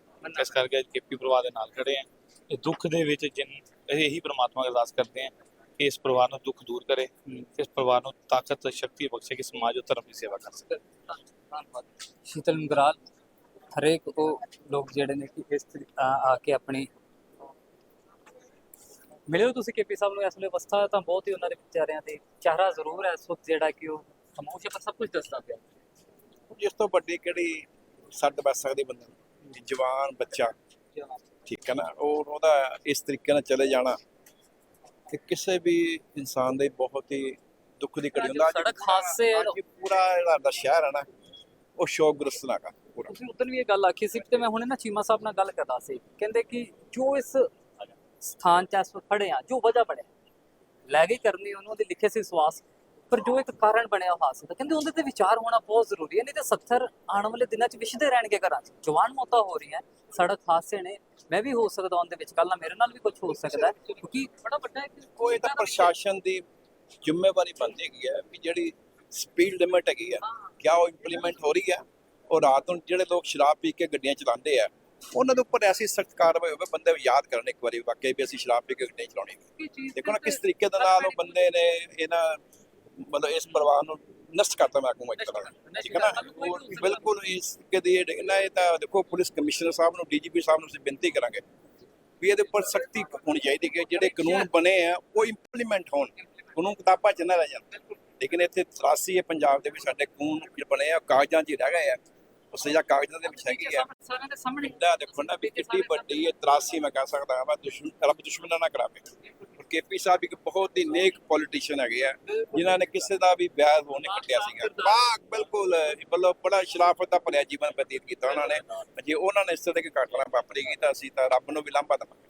ਇਸ ਕਰਕੇ ਅੱਜ ਕੇਪੀ ਪਰਿਵਾਰ ਦੇ ਨਾਲ ਖੜੇ ਆ ਇਹ ਦੁੱਖ ਦੇ ਵਿੱਚ ਜਿਨ ਅਸੀਂ ਇਹੀ ਪਰਮਾਤਮਾ ਅਰਦਾਸ ਕਰਦੇ ਆ ਕਿ ਇਸ ਪਰਿਵਾਰ ਨੂੰ ਦੁੱਖ ਦੂਰ ਕਰੇ ਇਸ ਪਰਿਵਾਰ ਨੂੰ ਤਾਕਤ ਤੇ ਸ਼ਕਤੀ ਬਖਸ਼ੇ ਕਿ ਸਮਾਜ ਧਰਮ ਦੀ ਸੇਵਾ ਕਰ ਸਕੇ। ਧੰਨਵਾਦ। ਸ਼ੀਤਲ ਮੰਗਰਾਲ ਹਰੇਕ ਉਹ ਲੋਕ ਜਿਹੜੇ ਨੇ ਕਿ ਇਸ ਆ ਕੇ ਆਪਣੀ ਮਿਲਿਓ ਤੁਸੀਂ ਕੇਪੀ ਸਾਹਿਬ ਨੂੰ ਇਸ ਵੇਲੇ ਅਵਸਥਾ ਤਾਂ ਬਹੁਤ ਹੀ ਉਹਨਾਂ ਦੇ ਵਿਚਾਰਿਆਂ ਦੇ ਚਿਹਰਾ ਜ਼ਰੂਰ ਹੈ ਵਕਤ ਜਿਹੜਾ ਕਿ ਉਹ ਖਾਮੋਸ਼ ਹੈ ਪਰ ਸਭ ਕੁਝ ਦੱਸਦਾ ਪਿਆ। ਜਿਸ ਤੋਂ ਵੱਡੀ ਕਿਹੜੀ ਸੱਟ ਬਚ ਸਕਦੀ ਬੰਦੇ ਨੂੰ? ਜਵਾਨ ਬੱਚਾ। ਠੀਕ ਹੈ ਨਾ? ਉਹ ਉਹਦਾ ਇਸ ਤਰੀਕੇ ਨਾਲ ਚਲੇ ਜਾਣਾ। ਤੇ ਕਿਸੇ ਵੀ ਇਨਸਾਨ ਦੇ ਬਹੁਤ ਹੀ ਦੁੱਖ ਦੀ ਘੜੀ ਹੁੰਦਾ। ਸੜਕ ਹਾਦਸੇ- ਪੂਰਾ ਜਿਹੜਾ ਦਾ ਸ਼ਹਿਰ ਹੈ ਨਾ ਉਹ ਸ਼ੋਕਗ੍ਰਸਤ ਨਾਗਾ ਪੂਰਾ। ਤੁਸੀਂ ਉਦੋਂ ਵੀ ਇਹ ਗੱਲ ਆਖੀ ਸੀ ਤੇ ਮੈਂ ਹੁਣੇ ਨਾ ਚੀਮਾ ਸਾਹਿਬ ਨਾਲ ਗੱਲ ਕਰਦਾ ਸੀ। ਕਹਿੰਦੇ ਕਿ ਜੋ ਇਸ ਸਥਾਨ 'ਚ ਇਸ ਵਕਤ ਖੜੇ ਆ ਜੋ ਵਜ੍ਹਾ ਬਣਿਆ ਲੈ ਗਈ ਕਰਨੀ ਉਹਨੂੰ ਉਹਦੇ ਲਿਖੇ ਸੀ ਸਵਾਸ। ਪਰ ਜੋ ਇੱਕ ਕਾਰਨ ਬਣਿਆ ਹਾਦਸੇ ਦਾ ਕਹਿੰਦੇ ਉਹਦੇ ਤੇ ਵਿਚਾਰ ਹੋਣਾ ਬਹੁਤ ਜ਼ਰੂਰੀ ਹੈ ਨਹੀਂ ਤੇ 70 ਆਉਣ ਵਾਲੇ ਦਿਨਾਂ 'ਚ ਵਿਛਦੇ ਰਹਿਣਗੇ ਘਰਾਂ 'ਚ। ਜਵਾਨ ਮੌਤਾਂ ਹੋ ਰਹੀਆਂ ਸੜਕ ਹਾਦਸੇ ਨੇ ਮੈਂ ਵੀ ਹੋ ਸਕਦਾ ਉਹਦੇ ਵਿੱਚ ਕੱਲ ਮੇਰੇ ਨਾਲ ਵੀ ਕੁਝ ਹੋ ਸਕਦਾ ਹੈ ਕਿਉਂਕਿ ਬੜਾ ਵੱਡਾ ਹੈ ਕਿ ਕੋਈ ਤਾਂ ਪ੍ਰਸ਼ਾਸਨ ਦੀ ਜ਼ਿੰਮੇਵਾਰੀ ਬਣਦੀ ਹੈ ਵੀ ਜਿਹੜੀ ਸਪੀਡ ਲਿਮਟ ਹੈਗੀ ਹੈ ਕਿਆ ਉਹ ਇੰਪਲੀਮੈਂਟ ਹੋ ਰਹੀ ਹੈ ਔਰ ਰਾਤ ਨੂੰ ਜਿਹੜੇ ਲੋਕ ਸ਼ਰਾਬ ਪੀ ਕੇ ਗੱਡੀਆਂ ਚਲਾਉਂਦੇ ਆ ਉਹਨਾਂ ਦੇ ਉੱਪਰ ਐਸੀ ਸਖਤ ਕਾਰਵਾਈ ਹੋਵੇ ਬੰਦੇ ਯਾਦ ਕਰਨ ਇੱਕ ਵਾਰੀ ਵਾਕਈ ਵੀ ਅਸੀਂ ਸ਼ਰਾਬ ਪੀ ਕੇ ਗੱਡੀਆਂ ਚਲਾਉਣੀ ਕੀ ਦੇਖੋ ਨਾ ਕਿਸ ਤਰੀਕੇ ਦੇ ਨਾਲ ਉਹ ਬੰਦੇ ਨੇ ਇਹਨਾਂ ਮਤਲਬ ਇਸ ਪਰਿਵਾਰ ਨੂੰ ਨਸ਼ਟ ਕਰਤਾ ਮੈਂ ਕਹੂੰਗਾ ਇੱਕ ਤਰ੍ਹਾਂ। ਠੀਕ ਹੈ ਨਾ? ਬਿਲਕੁਲ ਇਸ ਕਦੀ ਇਹਨਾਂ ਇਹ ਤਾਂ ਦੇਖੋ ਪੁਲਿਸ ਕਮਿਸ਼ਨਰ ਸਾਹਿਬ ਨੂੰ ਡੀਜੀਪੀ ਸਾਹਿਬ ਨੂੰ ਅਸੀਂ ਬੇਨਤੀ ਕਰਾਂਗੇ ਵੀ ਇਹਦੇ ਉੱਪਰ ਸਖਤੀ ਹੋਣੀ ਚਾਹੀਦੀ ਕਿ ਜਿਹੜੇ ਕਾਨੂੰਨ ਬਣੇ ਆ ਉਹ ਇੰਪਲੀਮੈਂਟ ਹੋਣ। ਕਾਨੂੰਨ ਕਿਤਾਬਾਂ 'ਚ ਨਾ ਰਹਿ ਜਾਣ। ਲੇਕਿਨ ਇੱਥੇ ਤਰਾਸੀ ਹੈ ਪੰਜਾਬ ਦੇ ਵਿੱਚ ਸਾਡੇ ਕਾਨੂੰਨ ਬਣੇ ਆ ਕਾਗਜ਼ਾਂ 'ਚ ਹੀ ਰਹਿ ਗਏ ਆ। ਉਹ ਸਜ਼ਾ ਕਾਗਜ਼ਾਂ ਦੇ ਵਿੱਚ ਹੈਗੀ ਆ। ਸਾਰਿਆਂ ਦੇ ਸਾਹਮਣੇ ਦੇਖੋ ਨਾ ਵੀ ਕਿੱਡੀ ਵੱਡੀ ਇਹ ਤਰਾਸੀ ਮੈਂ ਕਹਿ ਸਕਦਾ ਹਾਂ ਦੁਸ਼ਮਣ ਰੱਬ ਦੁਸ਼ਮਣਾਂ ਨਾ ਕਰਾਵੇ। ਕੇਪੀ ਸਾਹਿਬ ਇੱਕ ਬਹੁਤ ਹੀ ਨੇਕ ਪੋਲੀਟੀਸ਼ੀਅਨ ਹੈਗੇ ਆ, ਜਿਨ੍ਹਾਂ ਨੇ ਕਿਸੇ ਦਾ ਵੀ ਵਿਆਹ ਹੋ ਨਹੀਂ ਕੱਟਿਆ ਸੀਗਾ। ਪਾਕ ਬਿਲਕੁਲ, ਮਤਲਬ ਬੜਾ ਸ਼ਰਾਫਤ ਦਾ ਭਰਿਆ ਜੀਵਨ ਬਤੀਤ ਕੀਤਾ ਉਹਨਾਂ ਨੇ। ਜੇ ਉਹਨਾਂ ਨੇ ਇਸ ਤਰ੍ਹਾਂ ਦੀ ਘਟਨਾ ਵਾਪਰੇਗੀ ਤਾਂ ਅਸੀਂ ਤਾਂ ਰੱਬ ਨੂੰ ਵੀ ਲਾਂਭਾ ਦੇਵਾਂਗੇ।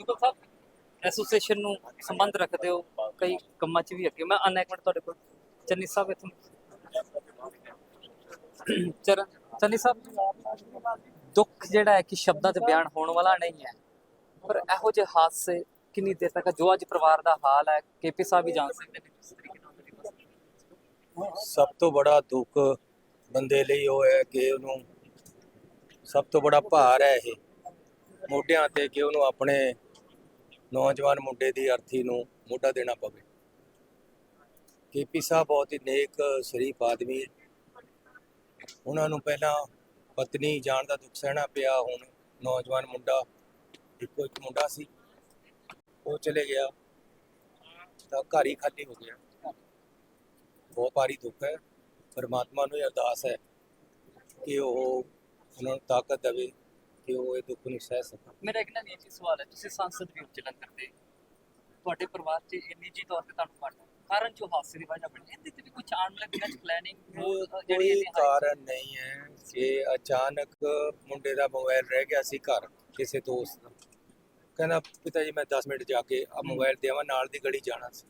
ਦੁੱਗਲ ਸਾਹਿਬ ਐਸੋਸੀਏਸ਼ਨ ਨੂੰ ਸੰਬੰਧ ਰੱਖਦੇ ਹੋ? ਕਈ ਕੰਮਾਂ 'ਚ ਵੀ ਅੱਗੇ ਮੈਂ ਆਨਾ ਤੁਹਾਡੇ ਕੋਲ, ਚੰਨੀ ਸਾਹਿਬ ਇੱਥੋਂ। ਚਰਨ, ਚੰਨੀ ਸਾਹਿਬ, ਦੁੱਖ ਜਿਹੜਾ ਹੈ ਕਿ ਸ਼ਬਦਾਂ 'ਚ ਬਿਆਨ ਹੋਣ ਵਾਲਾ ਨਹੀਂ ਹੈ, ਪਰ ਇਹੋ ਜਿਹੇ ਹਾਦਸੇ ਕਿੰਨੀ ਦੇਰ ਤੱਕ ਜੋ ਅੱਜ ਪਰਿਵਾਰ ਦਾ ਹਾਲ ਹੈ, ਕੇਪੀ ਸਾਹਿਬ ਵੀ ਜਾਣ ਸਕਦੇ ਨੇ। ਕਿਸ ਤਰੀਕੇ ਨਾਲ ਉਹਦੀ ਬਸ। ਸਭ ਤੋਂ ਬੜਾ ਦੁੱਖ ਬੰਦੇ ਲਈ ਉਹ ਹੈ ਕਿ ਉਹਨੂੰ ਸਭ ਤੋਂ ਬੜਾ ਭਾਰ ਹੈ ਇਹ। ਮੋਢਿਆਂ ਤੇ ਕਿ ਉਹਨੂੰ ਆਪਣੇ ਨੌਜਵਾਨ ਮੁੰਡੇ ਦੀ ਅਰਥੀ ਨੂੰ ਮੋਢਾ ਦੇਣਾ ਪਵੇ। ਕੇਪੀ ਸਾਹਿਬ ਬਹੁਤ ਹੀ ਨੇਕ, ਸ਼ਰੀਫ ਆਦਮੀ ਹੈ। ਉਹਨਾਂ ਨੂੰ ਪਹਿਲਾਂ ਪਤਨੀ ਜਾਣ ਦਾ ਦੁੱਖ ਸਹਿਣਾ ਪਿਆ, ਹੁਣ ਨੌਜਵਾਨ ਮੁੰਡਾ ਇੱਕੋ ਇੱਕ ਮੁੰਡਾ ਸੀ। ਉਹ ਚਲੇ ਗਿਆ। ਤਾਂ ਘਰ ਹੀ ਖਾਲੀ ਹੋ ਗਿਆ। ਬਹੁਤ ਭਾਰੀ ਦੁੱਖ ਹੈ। ਪਰਮਾਤਮਾ ਨੂੰ ਇਹ ਅਰਦਾਸ ਹੈ ਕਿ ਉਹ ਉਹਨਾਂ ਨੂੰ ਤਾਕਤ ਦੇਵੇ ਕਿ ਉਹ ਇਹ ਦੁੱਖ ਨੂੰ ਸਹਿ ਸਕਣ। ਮੇਰਾ ਇੱਕ ਨਾ ਨਿੱਜੀ ਸਵਾਲ ਹੈ। ਤੁਸੀਂ ਸੰਸਦ ਵੀ ਜਲੰਧਰ ਦੇ ਤੁਹਾਡੇ ਪਰਿਵਾਰ 'ਚ ਇਹ ਨਿੱਜੀ ਤੌਰ ਤੇ ਤੁਹਾਨੂੰ ਪੜਨਾ ਕਾਰਨ ਜੋ ਹਾਦਸੇ ਦੀ ਵਜ੍ਹਾ ਬਣੀ ਇਹਦੇ ਤੇ ਵੀ ਕੁਝ ਆਉਣ ਵਾਲੇ ਦਿਨਾਂ 'ਚ ਪਲੈਨਿੰਗ ਜਿਹੜੀ ਇਹਦੀ ਕਾਰਨ ਨਹੀਂ ਹੈ ਕਿ ਅਚਾਨਕ ਮੁੰਡੇ ਦਾ ਮੋਬਾਈਲ ਰਹਿ ਗਿਆ ਸੀ ਘਰ ਕਿਸੇ ਦੋਸਤ ਦਾ। ਕਹਿੰਦਾ ਪਿਤਾ ਜੀ ਮੈਂ 10 ਮਿੰਟ ਜਾ ਕੇ ਆ ਮੋਬਾਈਲ ਦੇਵਾਂ ਨਾਲ ਦੀ ਗਲੀ ਜਾਣਾ ਸੀ।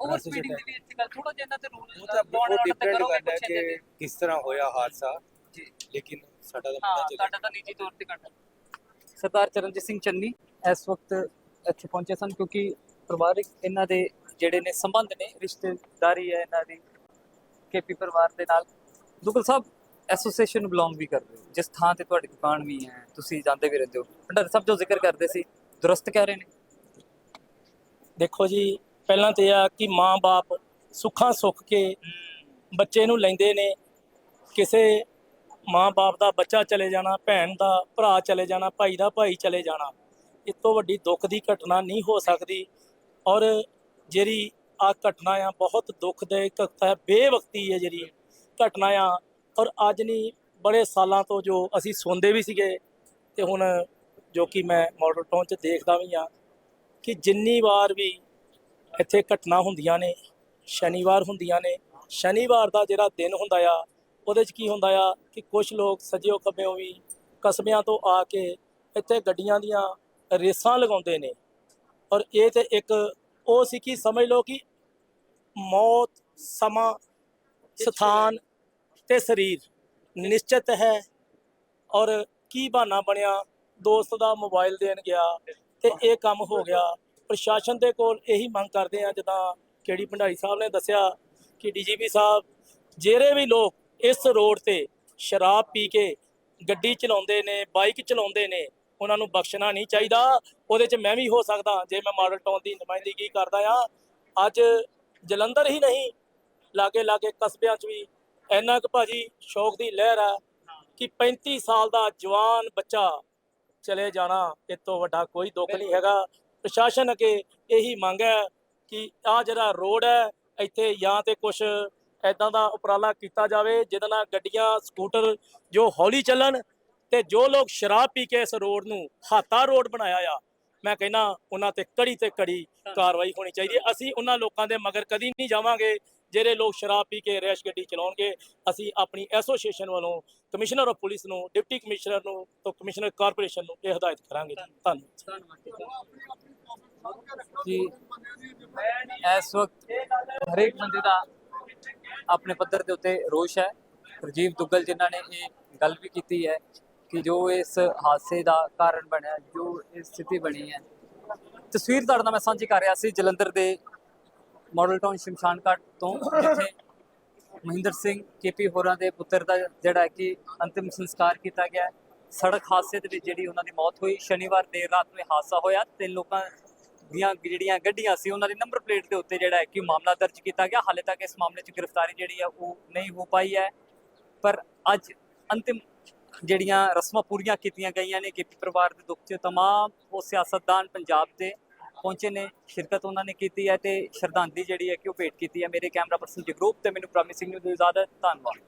ਓਵਰ ਸਪੀਡਿੰਗ ਦੀ ਵੀ ਇੱਥੇ ਗੱਲ ਥੋੜਾ ਜਿਹਾ ਇਹਨਾਂ ਤੇ ਉਹ ਤਾਂ ਪਾਉਣ ਉਹ ਵਾਲਾ ਤਾਂ ਡਿਪੈਂਡ ਕਰਦਾ ਹੈ ਕਿ। ਕਿਸ ਤਰ੍ਹਾਂ ਹੋਇਆ ਹਾਦਸਾ। ਜੀ। ਲੇਕਿਨ ਸਾਡਾ ਤਾਂ ਪਤਾ ਚੱਲਿਆ। ਤੁਹਾਡਾ ਤਾਂ ਨਿੱਜੀ ਤੌਰ ਤੇ ਕਰਨਾ ਸਰਦਾਰ ਚਰਨਜੀਤ ਸਿੰਘ ਚੰਨੀ ਇਸ ਵਕਤ ਇੱਥੇ ਪਹੁੰਚੇ ਸਨ ਕਿਉਂਕਿ ਪਰਿਵਾਰਿਕ ਇਹਨਾਂ ਦੇ ਜਿਹੜੇ ਨੇ ਸੰਬੰਧ ਨੇ ਰਿਸ਼ਤੇਦਾਰੀ ਹੈ ਇਹਨਾਂ ਦੀ ਕੇਪੀ ਪਰਿਵਾਰ ਦੇ ਨਾਲ। ਦੁਗਲ ਸਾਹਿਬ ਐਸੋਸੀਏਸ਼ਨ ਨੂੰ ਬਿਲੋਂਗ ਵੀ ਕਰਦੇ ਹੋ। ਜਿਸ ਥਾਂ ਤੇ ਤੁਹਾਡੀ ਦੁਕਾਨ ਵੀ ਹੈ ਤੁਸੀਂ ਜਾਂਦੇ ਵੀ ਰਹਿੰਦੇ ਹੋ। ਭੰਡਾਰੀ ਸਾਹਿਬ ਜੋ ਜ਼ਿਕਰ ਕਰਦੇ ਸੀ ਦੁਰਸਤ ਕਹਿ ਰਹੇ ਨੇ। ਦੇਖੋ ਜੀ, ਪਹਿਲਾਂ ਤੇ ਆ ਕਿ ਮਾਂ-ਬਾਪ ਸੁੱਖਾਂ ਸੁੱਖ ਕੇ ਬੱਚੇ ਨੂੰ ਲੈਂਦੇ ਨੇ। ਕਿਸੇ ਮਾਂ-ਬਾਪ ਦਾ ਬੱਚਾ ਚਲੇ ਜਾਣਾ, ਭੈਣ ਦਾ ਭਰਾ ਚਲੇ ਜਾਣਾ, ਭਾਈ ਦਾ ਭਾਈ ਚਲੇ ਜਾਣਾ ਇਸ ਤੋਂ ਵੱਡੀ ਦੁੱਖ ਦੀ ਘਟਨਾ ਨਹੀਂ ਹੋ ਸਕਦੀ। ਔਰ ਜਿਹੜੀ ਆ ਘਟਨਾ ਆ, ਬਹੁਤ ਦੁੱਖਦਾਇਕ ਹੈ, ਬੇਵਕਤੀ ਹੈ ਜਿਹੜੀ ਘਟਨਾ ਆ। ਔਰ ਅੱਜ ਨਹੀਂ, ਬੜੇ ਸਾਲਾਂ ਤੋਂ ਜੋ ਅਸੀਂ ਸੁਣਦੇ ਵੀ ਸੀਗੇ, ਤੇ ਹੁਣ ਜੋ ਕਿ ਮੈਂ ਮਾਡਲ ਟਾਊਨ 'ਚ ਦੇਖਦਾ ਵੀ ਆ ਕਿ ਜਿੰਨੀ ਵਾਰ ਵੀ ਇੱਥੇ ਘਟਨਾ ਹੁੰਦੀਆਂ ਨੇ, ਸ਼ਨੀਵਾਰ ਹੁੰਦੀਆਂ ਨੇ, ਸ਼ਨੀਵਾਰ ਦਾ ਜਿਹੜਾ ਦਿਨ ਹੁੰਦਾ ਆ, ਉਹਦੇ 'ਚ ਕੀ ਹੁੰਦਾ ਆ ਕਿ ਕੁਝ ਲੋਕ ਸੱਜਿਓ ਖੱਬਿਓਂ ਵੀ ਕਸਬਿਆਂ ਤੋਂ ਆ ਕੇ ਇੱਥੇ ਗੱਡੀਆਂ ਦੀਆਂ ਰੇਸਾਂ ਲਗਾਉਂਦੇ ਨੇ। ਔਰ ਇਹ ਤੇ ਇੱਕ ਉਹ ਸੀ ਕਿ ਸਮਝ ਲਓ ਕਿ ਮੌਤ, ਸਮਾਂ, ਸਥਾਨ ਤੇ ਸਰੀਰ ਨਿਸ਼ਚਿਤ ਹੈ। ਔਰ ਕੀ ਬਹਾਨਾ ਬਣਿਆ ਦੋਸਤ ਦਾ ਮੋਬਾਈਲ ਦੇਣ ਗਿਆ ਤੇ ਇਹ ਕੰਮ ਹੋ ਗਿਆ। ਪ੍ਰਸ਼ਾਸਨ ਦੇ ਕੋਲ ਇਹੀ ਮੰਗ ਕਰਦੇ ਆ ਜਿੱਦਾਂ ਕਿਹੜੀ ਭੰਡਾਰੀ ਸਾਹਿਬ ਨੇ ਦੱਸਿਆ ਕਿ ਡੀਜੀਪੀ ਸਾਹਿਬ, ਜਿਹੜੇ ਵੀ ਲੋਕ ਇਸ ਰੋਡ ਤੇ ਸ਼ਰਾਬ ਪੀ ਕੇ ਗੱਡੀ ਚਲਾਉਂਦੇ ਨੇ, ਬਾਈਕ ਚਲਾਉਂਦੇ ਨੇ, ਉਹਨਾਂ ਨੂੰ ਬਖਸ਼ਣਾ ਨਹੀਂ ਚਾਹੀਦਾ। ਉਹਦੇ 'ਚ ਮੈਂ ਵੀ ਹੋ ਸਕਦਾ, ਜੇ ਮੈਂ ਮਾਡਲ ਟਾਊਨ ਦੀ ਨੁਮਾਇੰਦਗੀ ਕਰਦਾ ਆ ਅੱਜ ਜਲੰਧਰ ਹੀ ਨਹੀਂ ਲਾਗੇ ਲਾਗੇ ਕਸਬਿਆਂ 'ਚ ਵੀ ਇੰਨਾ ਕੁ ਭਾਜੀ ਸ਼ੌਕ ਦੀ ਲਹਿਰ ਆ ਕਿ 35 ਸਾਲ ਦਾ ਜਵਾਨ ਬੱਚਾ ਚਲੇ ਜਾਣਾ ਇਹ ਤੋਂ ਵੱਡਾ ਕੋਈ ਦੁੱਖ ਨਹੀਂ ਹੈਗਾ। ਪ੍ਰਸ਼ਾਸਨ ਅੱਗੇ ਇਹੀ ਮੰਗ ਹੈ ਕਿ ਆ ਜਿਹੜਾ ਰੋਡ ਹੈ ਇੱਥੇ ਜਾਂ ਤੇ ਕੁਝ ਐਦਾਂ ਦਾ ਉਪਰਾਲਾ ਕੀਤਾ ਜਾਵੇ ਜਿਹਦੇ ਨਾਲ ਗੱਡੀਆਂ ਸਕੂਟਰ ਜੋ ਹੌਲੀ ਚੱਲਣ ਤੇ ਜੋ ਲੋਕ ਸ਼ਰਾਬ ਪੀ ਕੇ ਇਸ ਰੋਡ ਨੂੰ ਹਾਤਾ ਰੋਡ ਬਣਾਇਆ ਆ ਮੈਂ ਕਹਿੰਦਾ ਉਹਨਾਂ ਤੇ ਕੜੀ ਤੇ ਕੜੀ ਕਾਰਵਾਈ ਹੋਣੀ ਚਾਹੀਦੀ ਅਸੀਂ ਉਹਨਾਂ ਲੋਕਾਂ ਦੇ ਮਗਰ ਕਦੀ ਨਹੀਂ ਜਾਵਾਂਗੇ। ਜਿਹੜੇ ਲੋਕ ਸ਼ਰਾਬ ਪੀ ਕੇ ਰੈਸ਼ ਗੱਡੀ ਚਲਾਉਣਗੇ, ਅਸੀਂ ਆਪਣੀ ਐਸੋਸੀਏਸ਼ਨ ਵੱਲੋਂ ਕਮਿਸ਼ਨਰ ਆਫ ਪੁਲਿਸ ਨੂੰ, ਡਿਪਟੀ ਕਮਿਸ਼ਨਰ ਨੂੰ ਤੋਂ ਕਮਿਸ਼ਨਰ ਕਾਰਪੋਰੇਸ਼ਨ ਨੂੰ ਇਹ ਹਦਾਇਤ ਕਰਾਂਗੇ। ਧੰਨਵਾਦ। ਕਿ ਇਸ ਵਕਤ ਹਰੇਕ ਬੰਦੇ ਦਾ ਆਪਣੇ ਪੱਧਰ ਦੇ ਉੱਤੇ ਰੋਸ਼ ਹੈ। ਰਜੀਵ ਦੁੱਗਲ ਜਿਨ੍ਹਾਂ ਨੇ ਇਹ ਗੱਲ ਵੀ ਕੀਤੀ ਹੈ ਕਿ ਜੋ ਇਸ ਹਾਦਸੇ ਦਾ ਕਾਰਨ ਬਣਿਆ, ਜੋ ਇਹ ਸਥਿਤੀ ਬਣੀ ਹੈ। ਤਸਵੀਰ ਤੁਹਾਡੇ ਨਾਲ ਮੈਂ ਸਾਂਝੀ ਕਰ ਰਿਹਾ ਸੀ ਜਲੰਧਰ ਦੇ ਮਾਡਲ ਟਾਊਨ ਸ਼ਮਸ਼ਾਨ ਘਾਟ ਤੋਂ ਜਿੱਥੇ ਮਹਿੰਦਰ ਸਿੰਘ ਕੇਪੀ ਹੋਰਾਂ ਦੇ ਪੁੱਤਰ ਦਾ ਜਿਹੜਾ ਹੈ ਕਿ ਅੰਤਿਮ ਸੰਸਕਾਰ ਕੀਤਾ ਗਿਆ ਸੜਕ ਹਾਦਸੇ ਦੇ ਵਿੱਚ ਜਿਹੜੀ ਉਹਨਾਂ ਦੀ ਮੌਤ ਹੋਈ। ਸ਼ਨੀਵਾਰ ਦੇਰ ਰਾਤ ਨੂੰ ਇਹ ਹਾਦਸਾ ਹੋਇਆ ਤੇ ਲੋਕਾਂ ਦੀਆਂ ਜਿਹੜੀਆਂ ਗੱਡੀਆਂ ਸੀ, ਉਹਨਾਂ ਦੀ ਨੰਬਰ ਪਲੇਟ ਦੇ ਉੱਤੇ ਜਿਹੜਾ ਹੈ ਕਿ ਮਾਮਲਾ ਦਰਜ ਕੀਤਾ ਗਿਆ। ਹਾਲੇ ਤੱਕ ਇਸ ਮਾਮਲੇ 'ਚ ਗ੍ਰਿਫਤਾਰੀ ਜਿਹੜੀ ਹੈ ਉਹ ਨਹੀਂ ਹੋ ਪਾਈ ਹੈ। ਪਰ ਅੱਜ ਅੰਤਿਮ ਜਿਹੜੀਆਂ ਰਸਮਾਂ ਪੂਰੀਆਂ ਕੀਤੀਆਂ ਗਈਆਂ ਨੇ, ਕਿ ਪਰਿਵਾਰ ਦੇ ਦੁੱਖ 'ਚ ਤਮਾਮ ਉਹ ਸਿਆਸਤਦਾਨ ਪੰਜਾਬ ਦੇ ਪਹੁੰਚੇ ਨੇ, ਸ਼ਿਰਕਤ ਉਹਨਾਂ ਨੇ ਕੀਤੀ ਹੈ ਤੇ ਸ਼ਰਧਾਂਜਲੀ ਜਿਹੜੀ ਹੈ ਕਿ ਉਹ ਭੇਟ ਕੀਤੀ ਹੈ। ਮੇਰੇ ਕੈਮਰਾ ਪਰਸਨ ਜਗਰੂਪ ਤੇ ਮੈਨੂੰ ਪ੍ਰੋਮਿਸਿੰਗ ਨੂੰ ਇਜਾਜ਼ਤ, ਧੰਨਵਾਦ।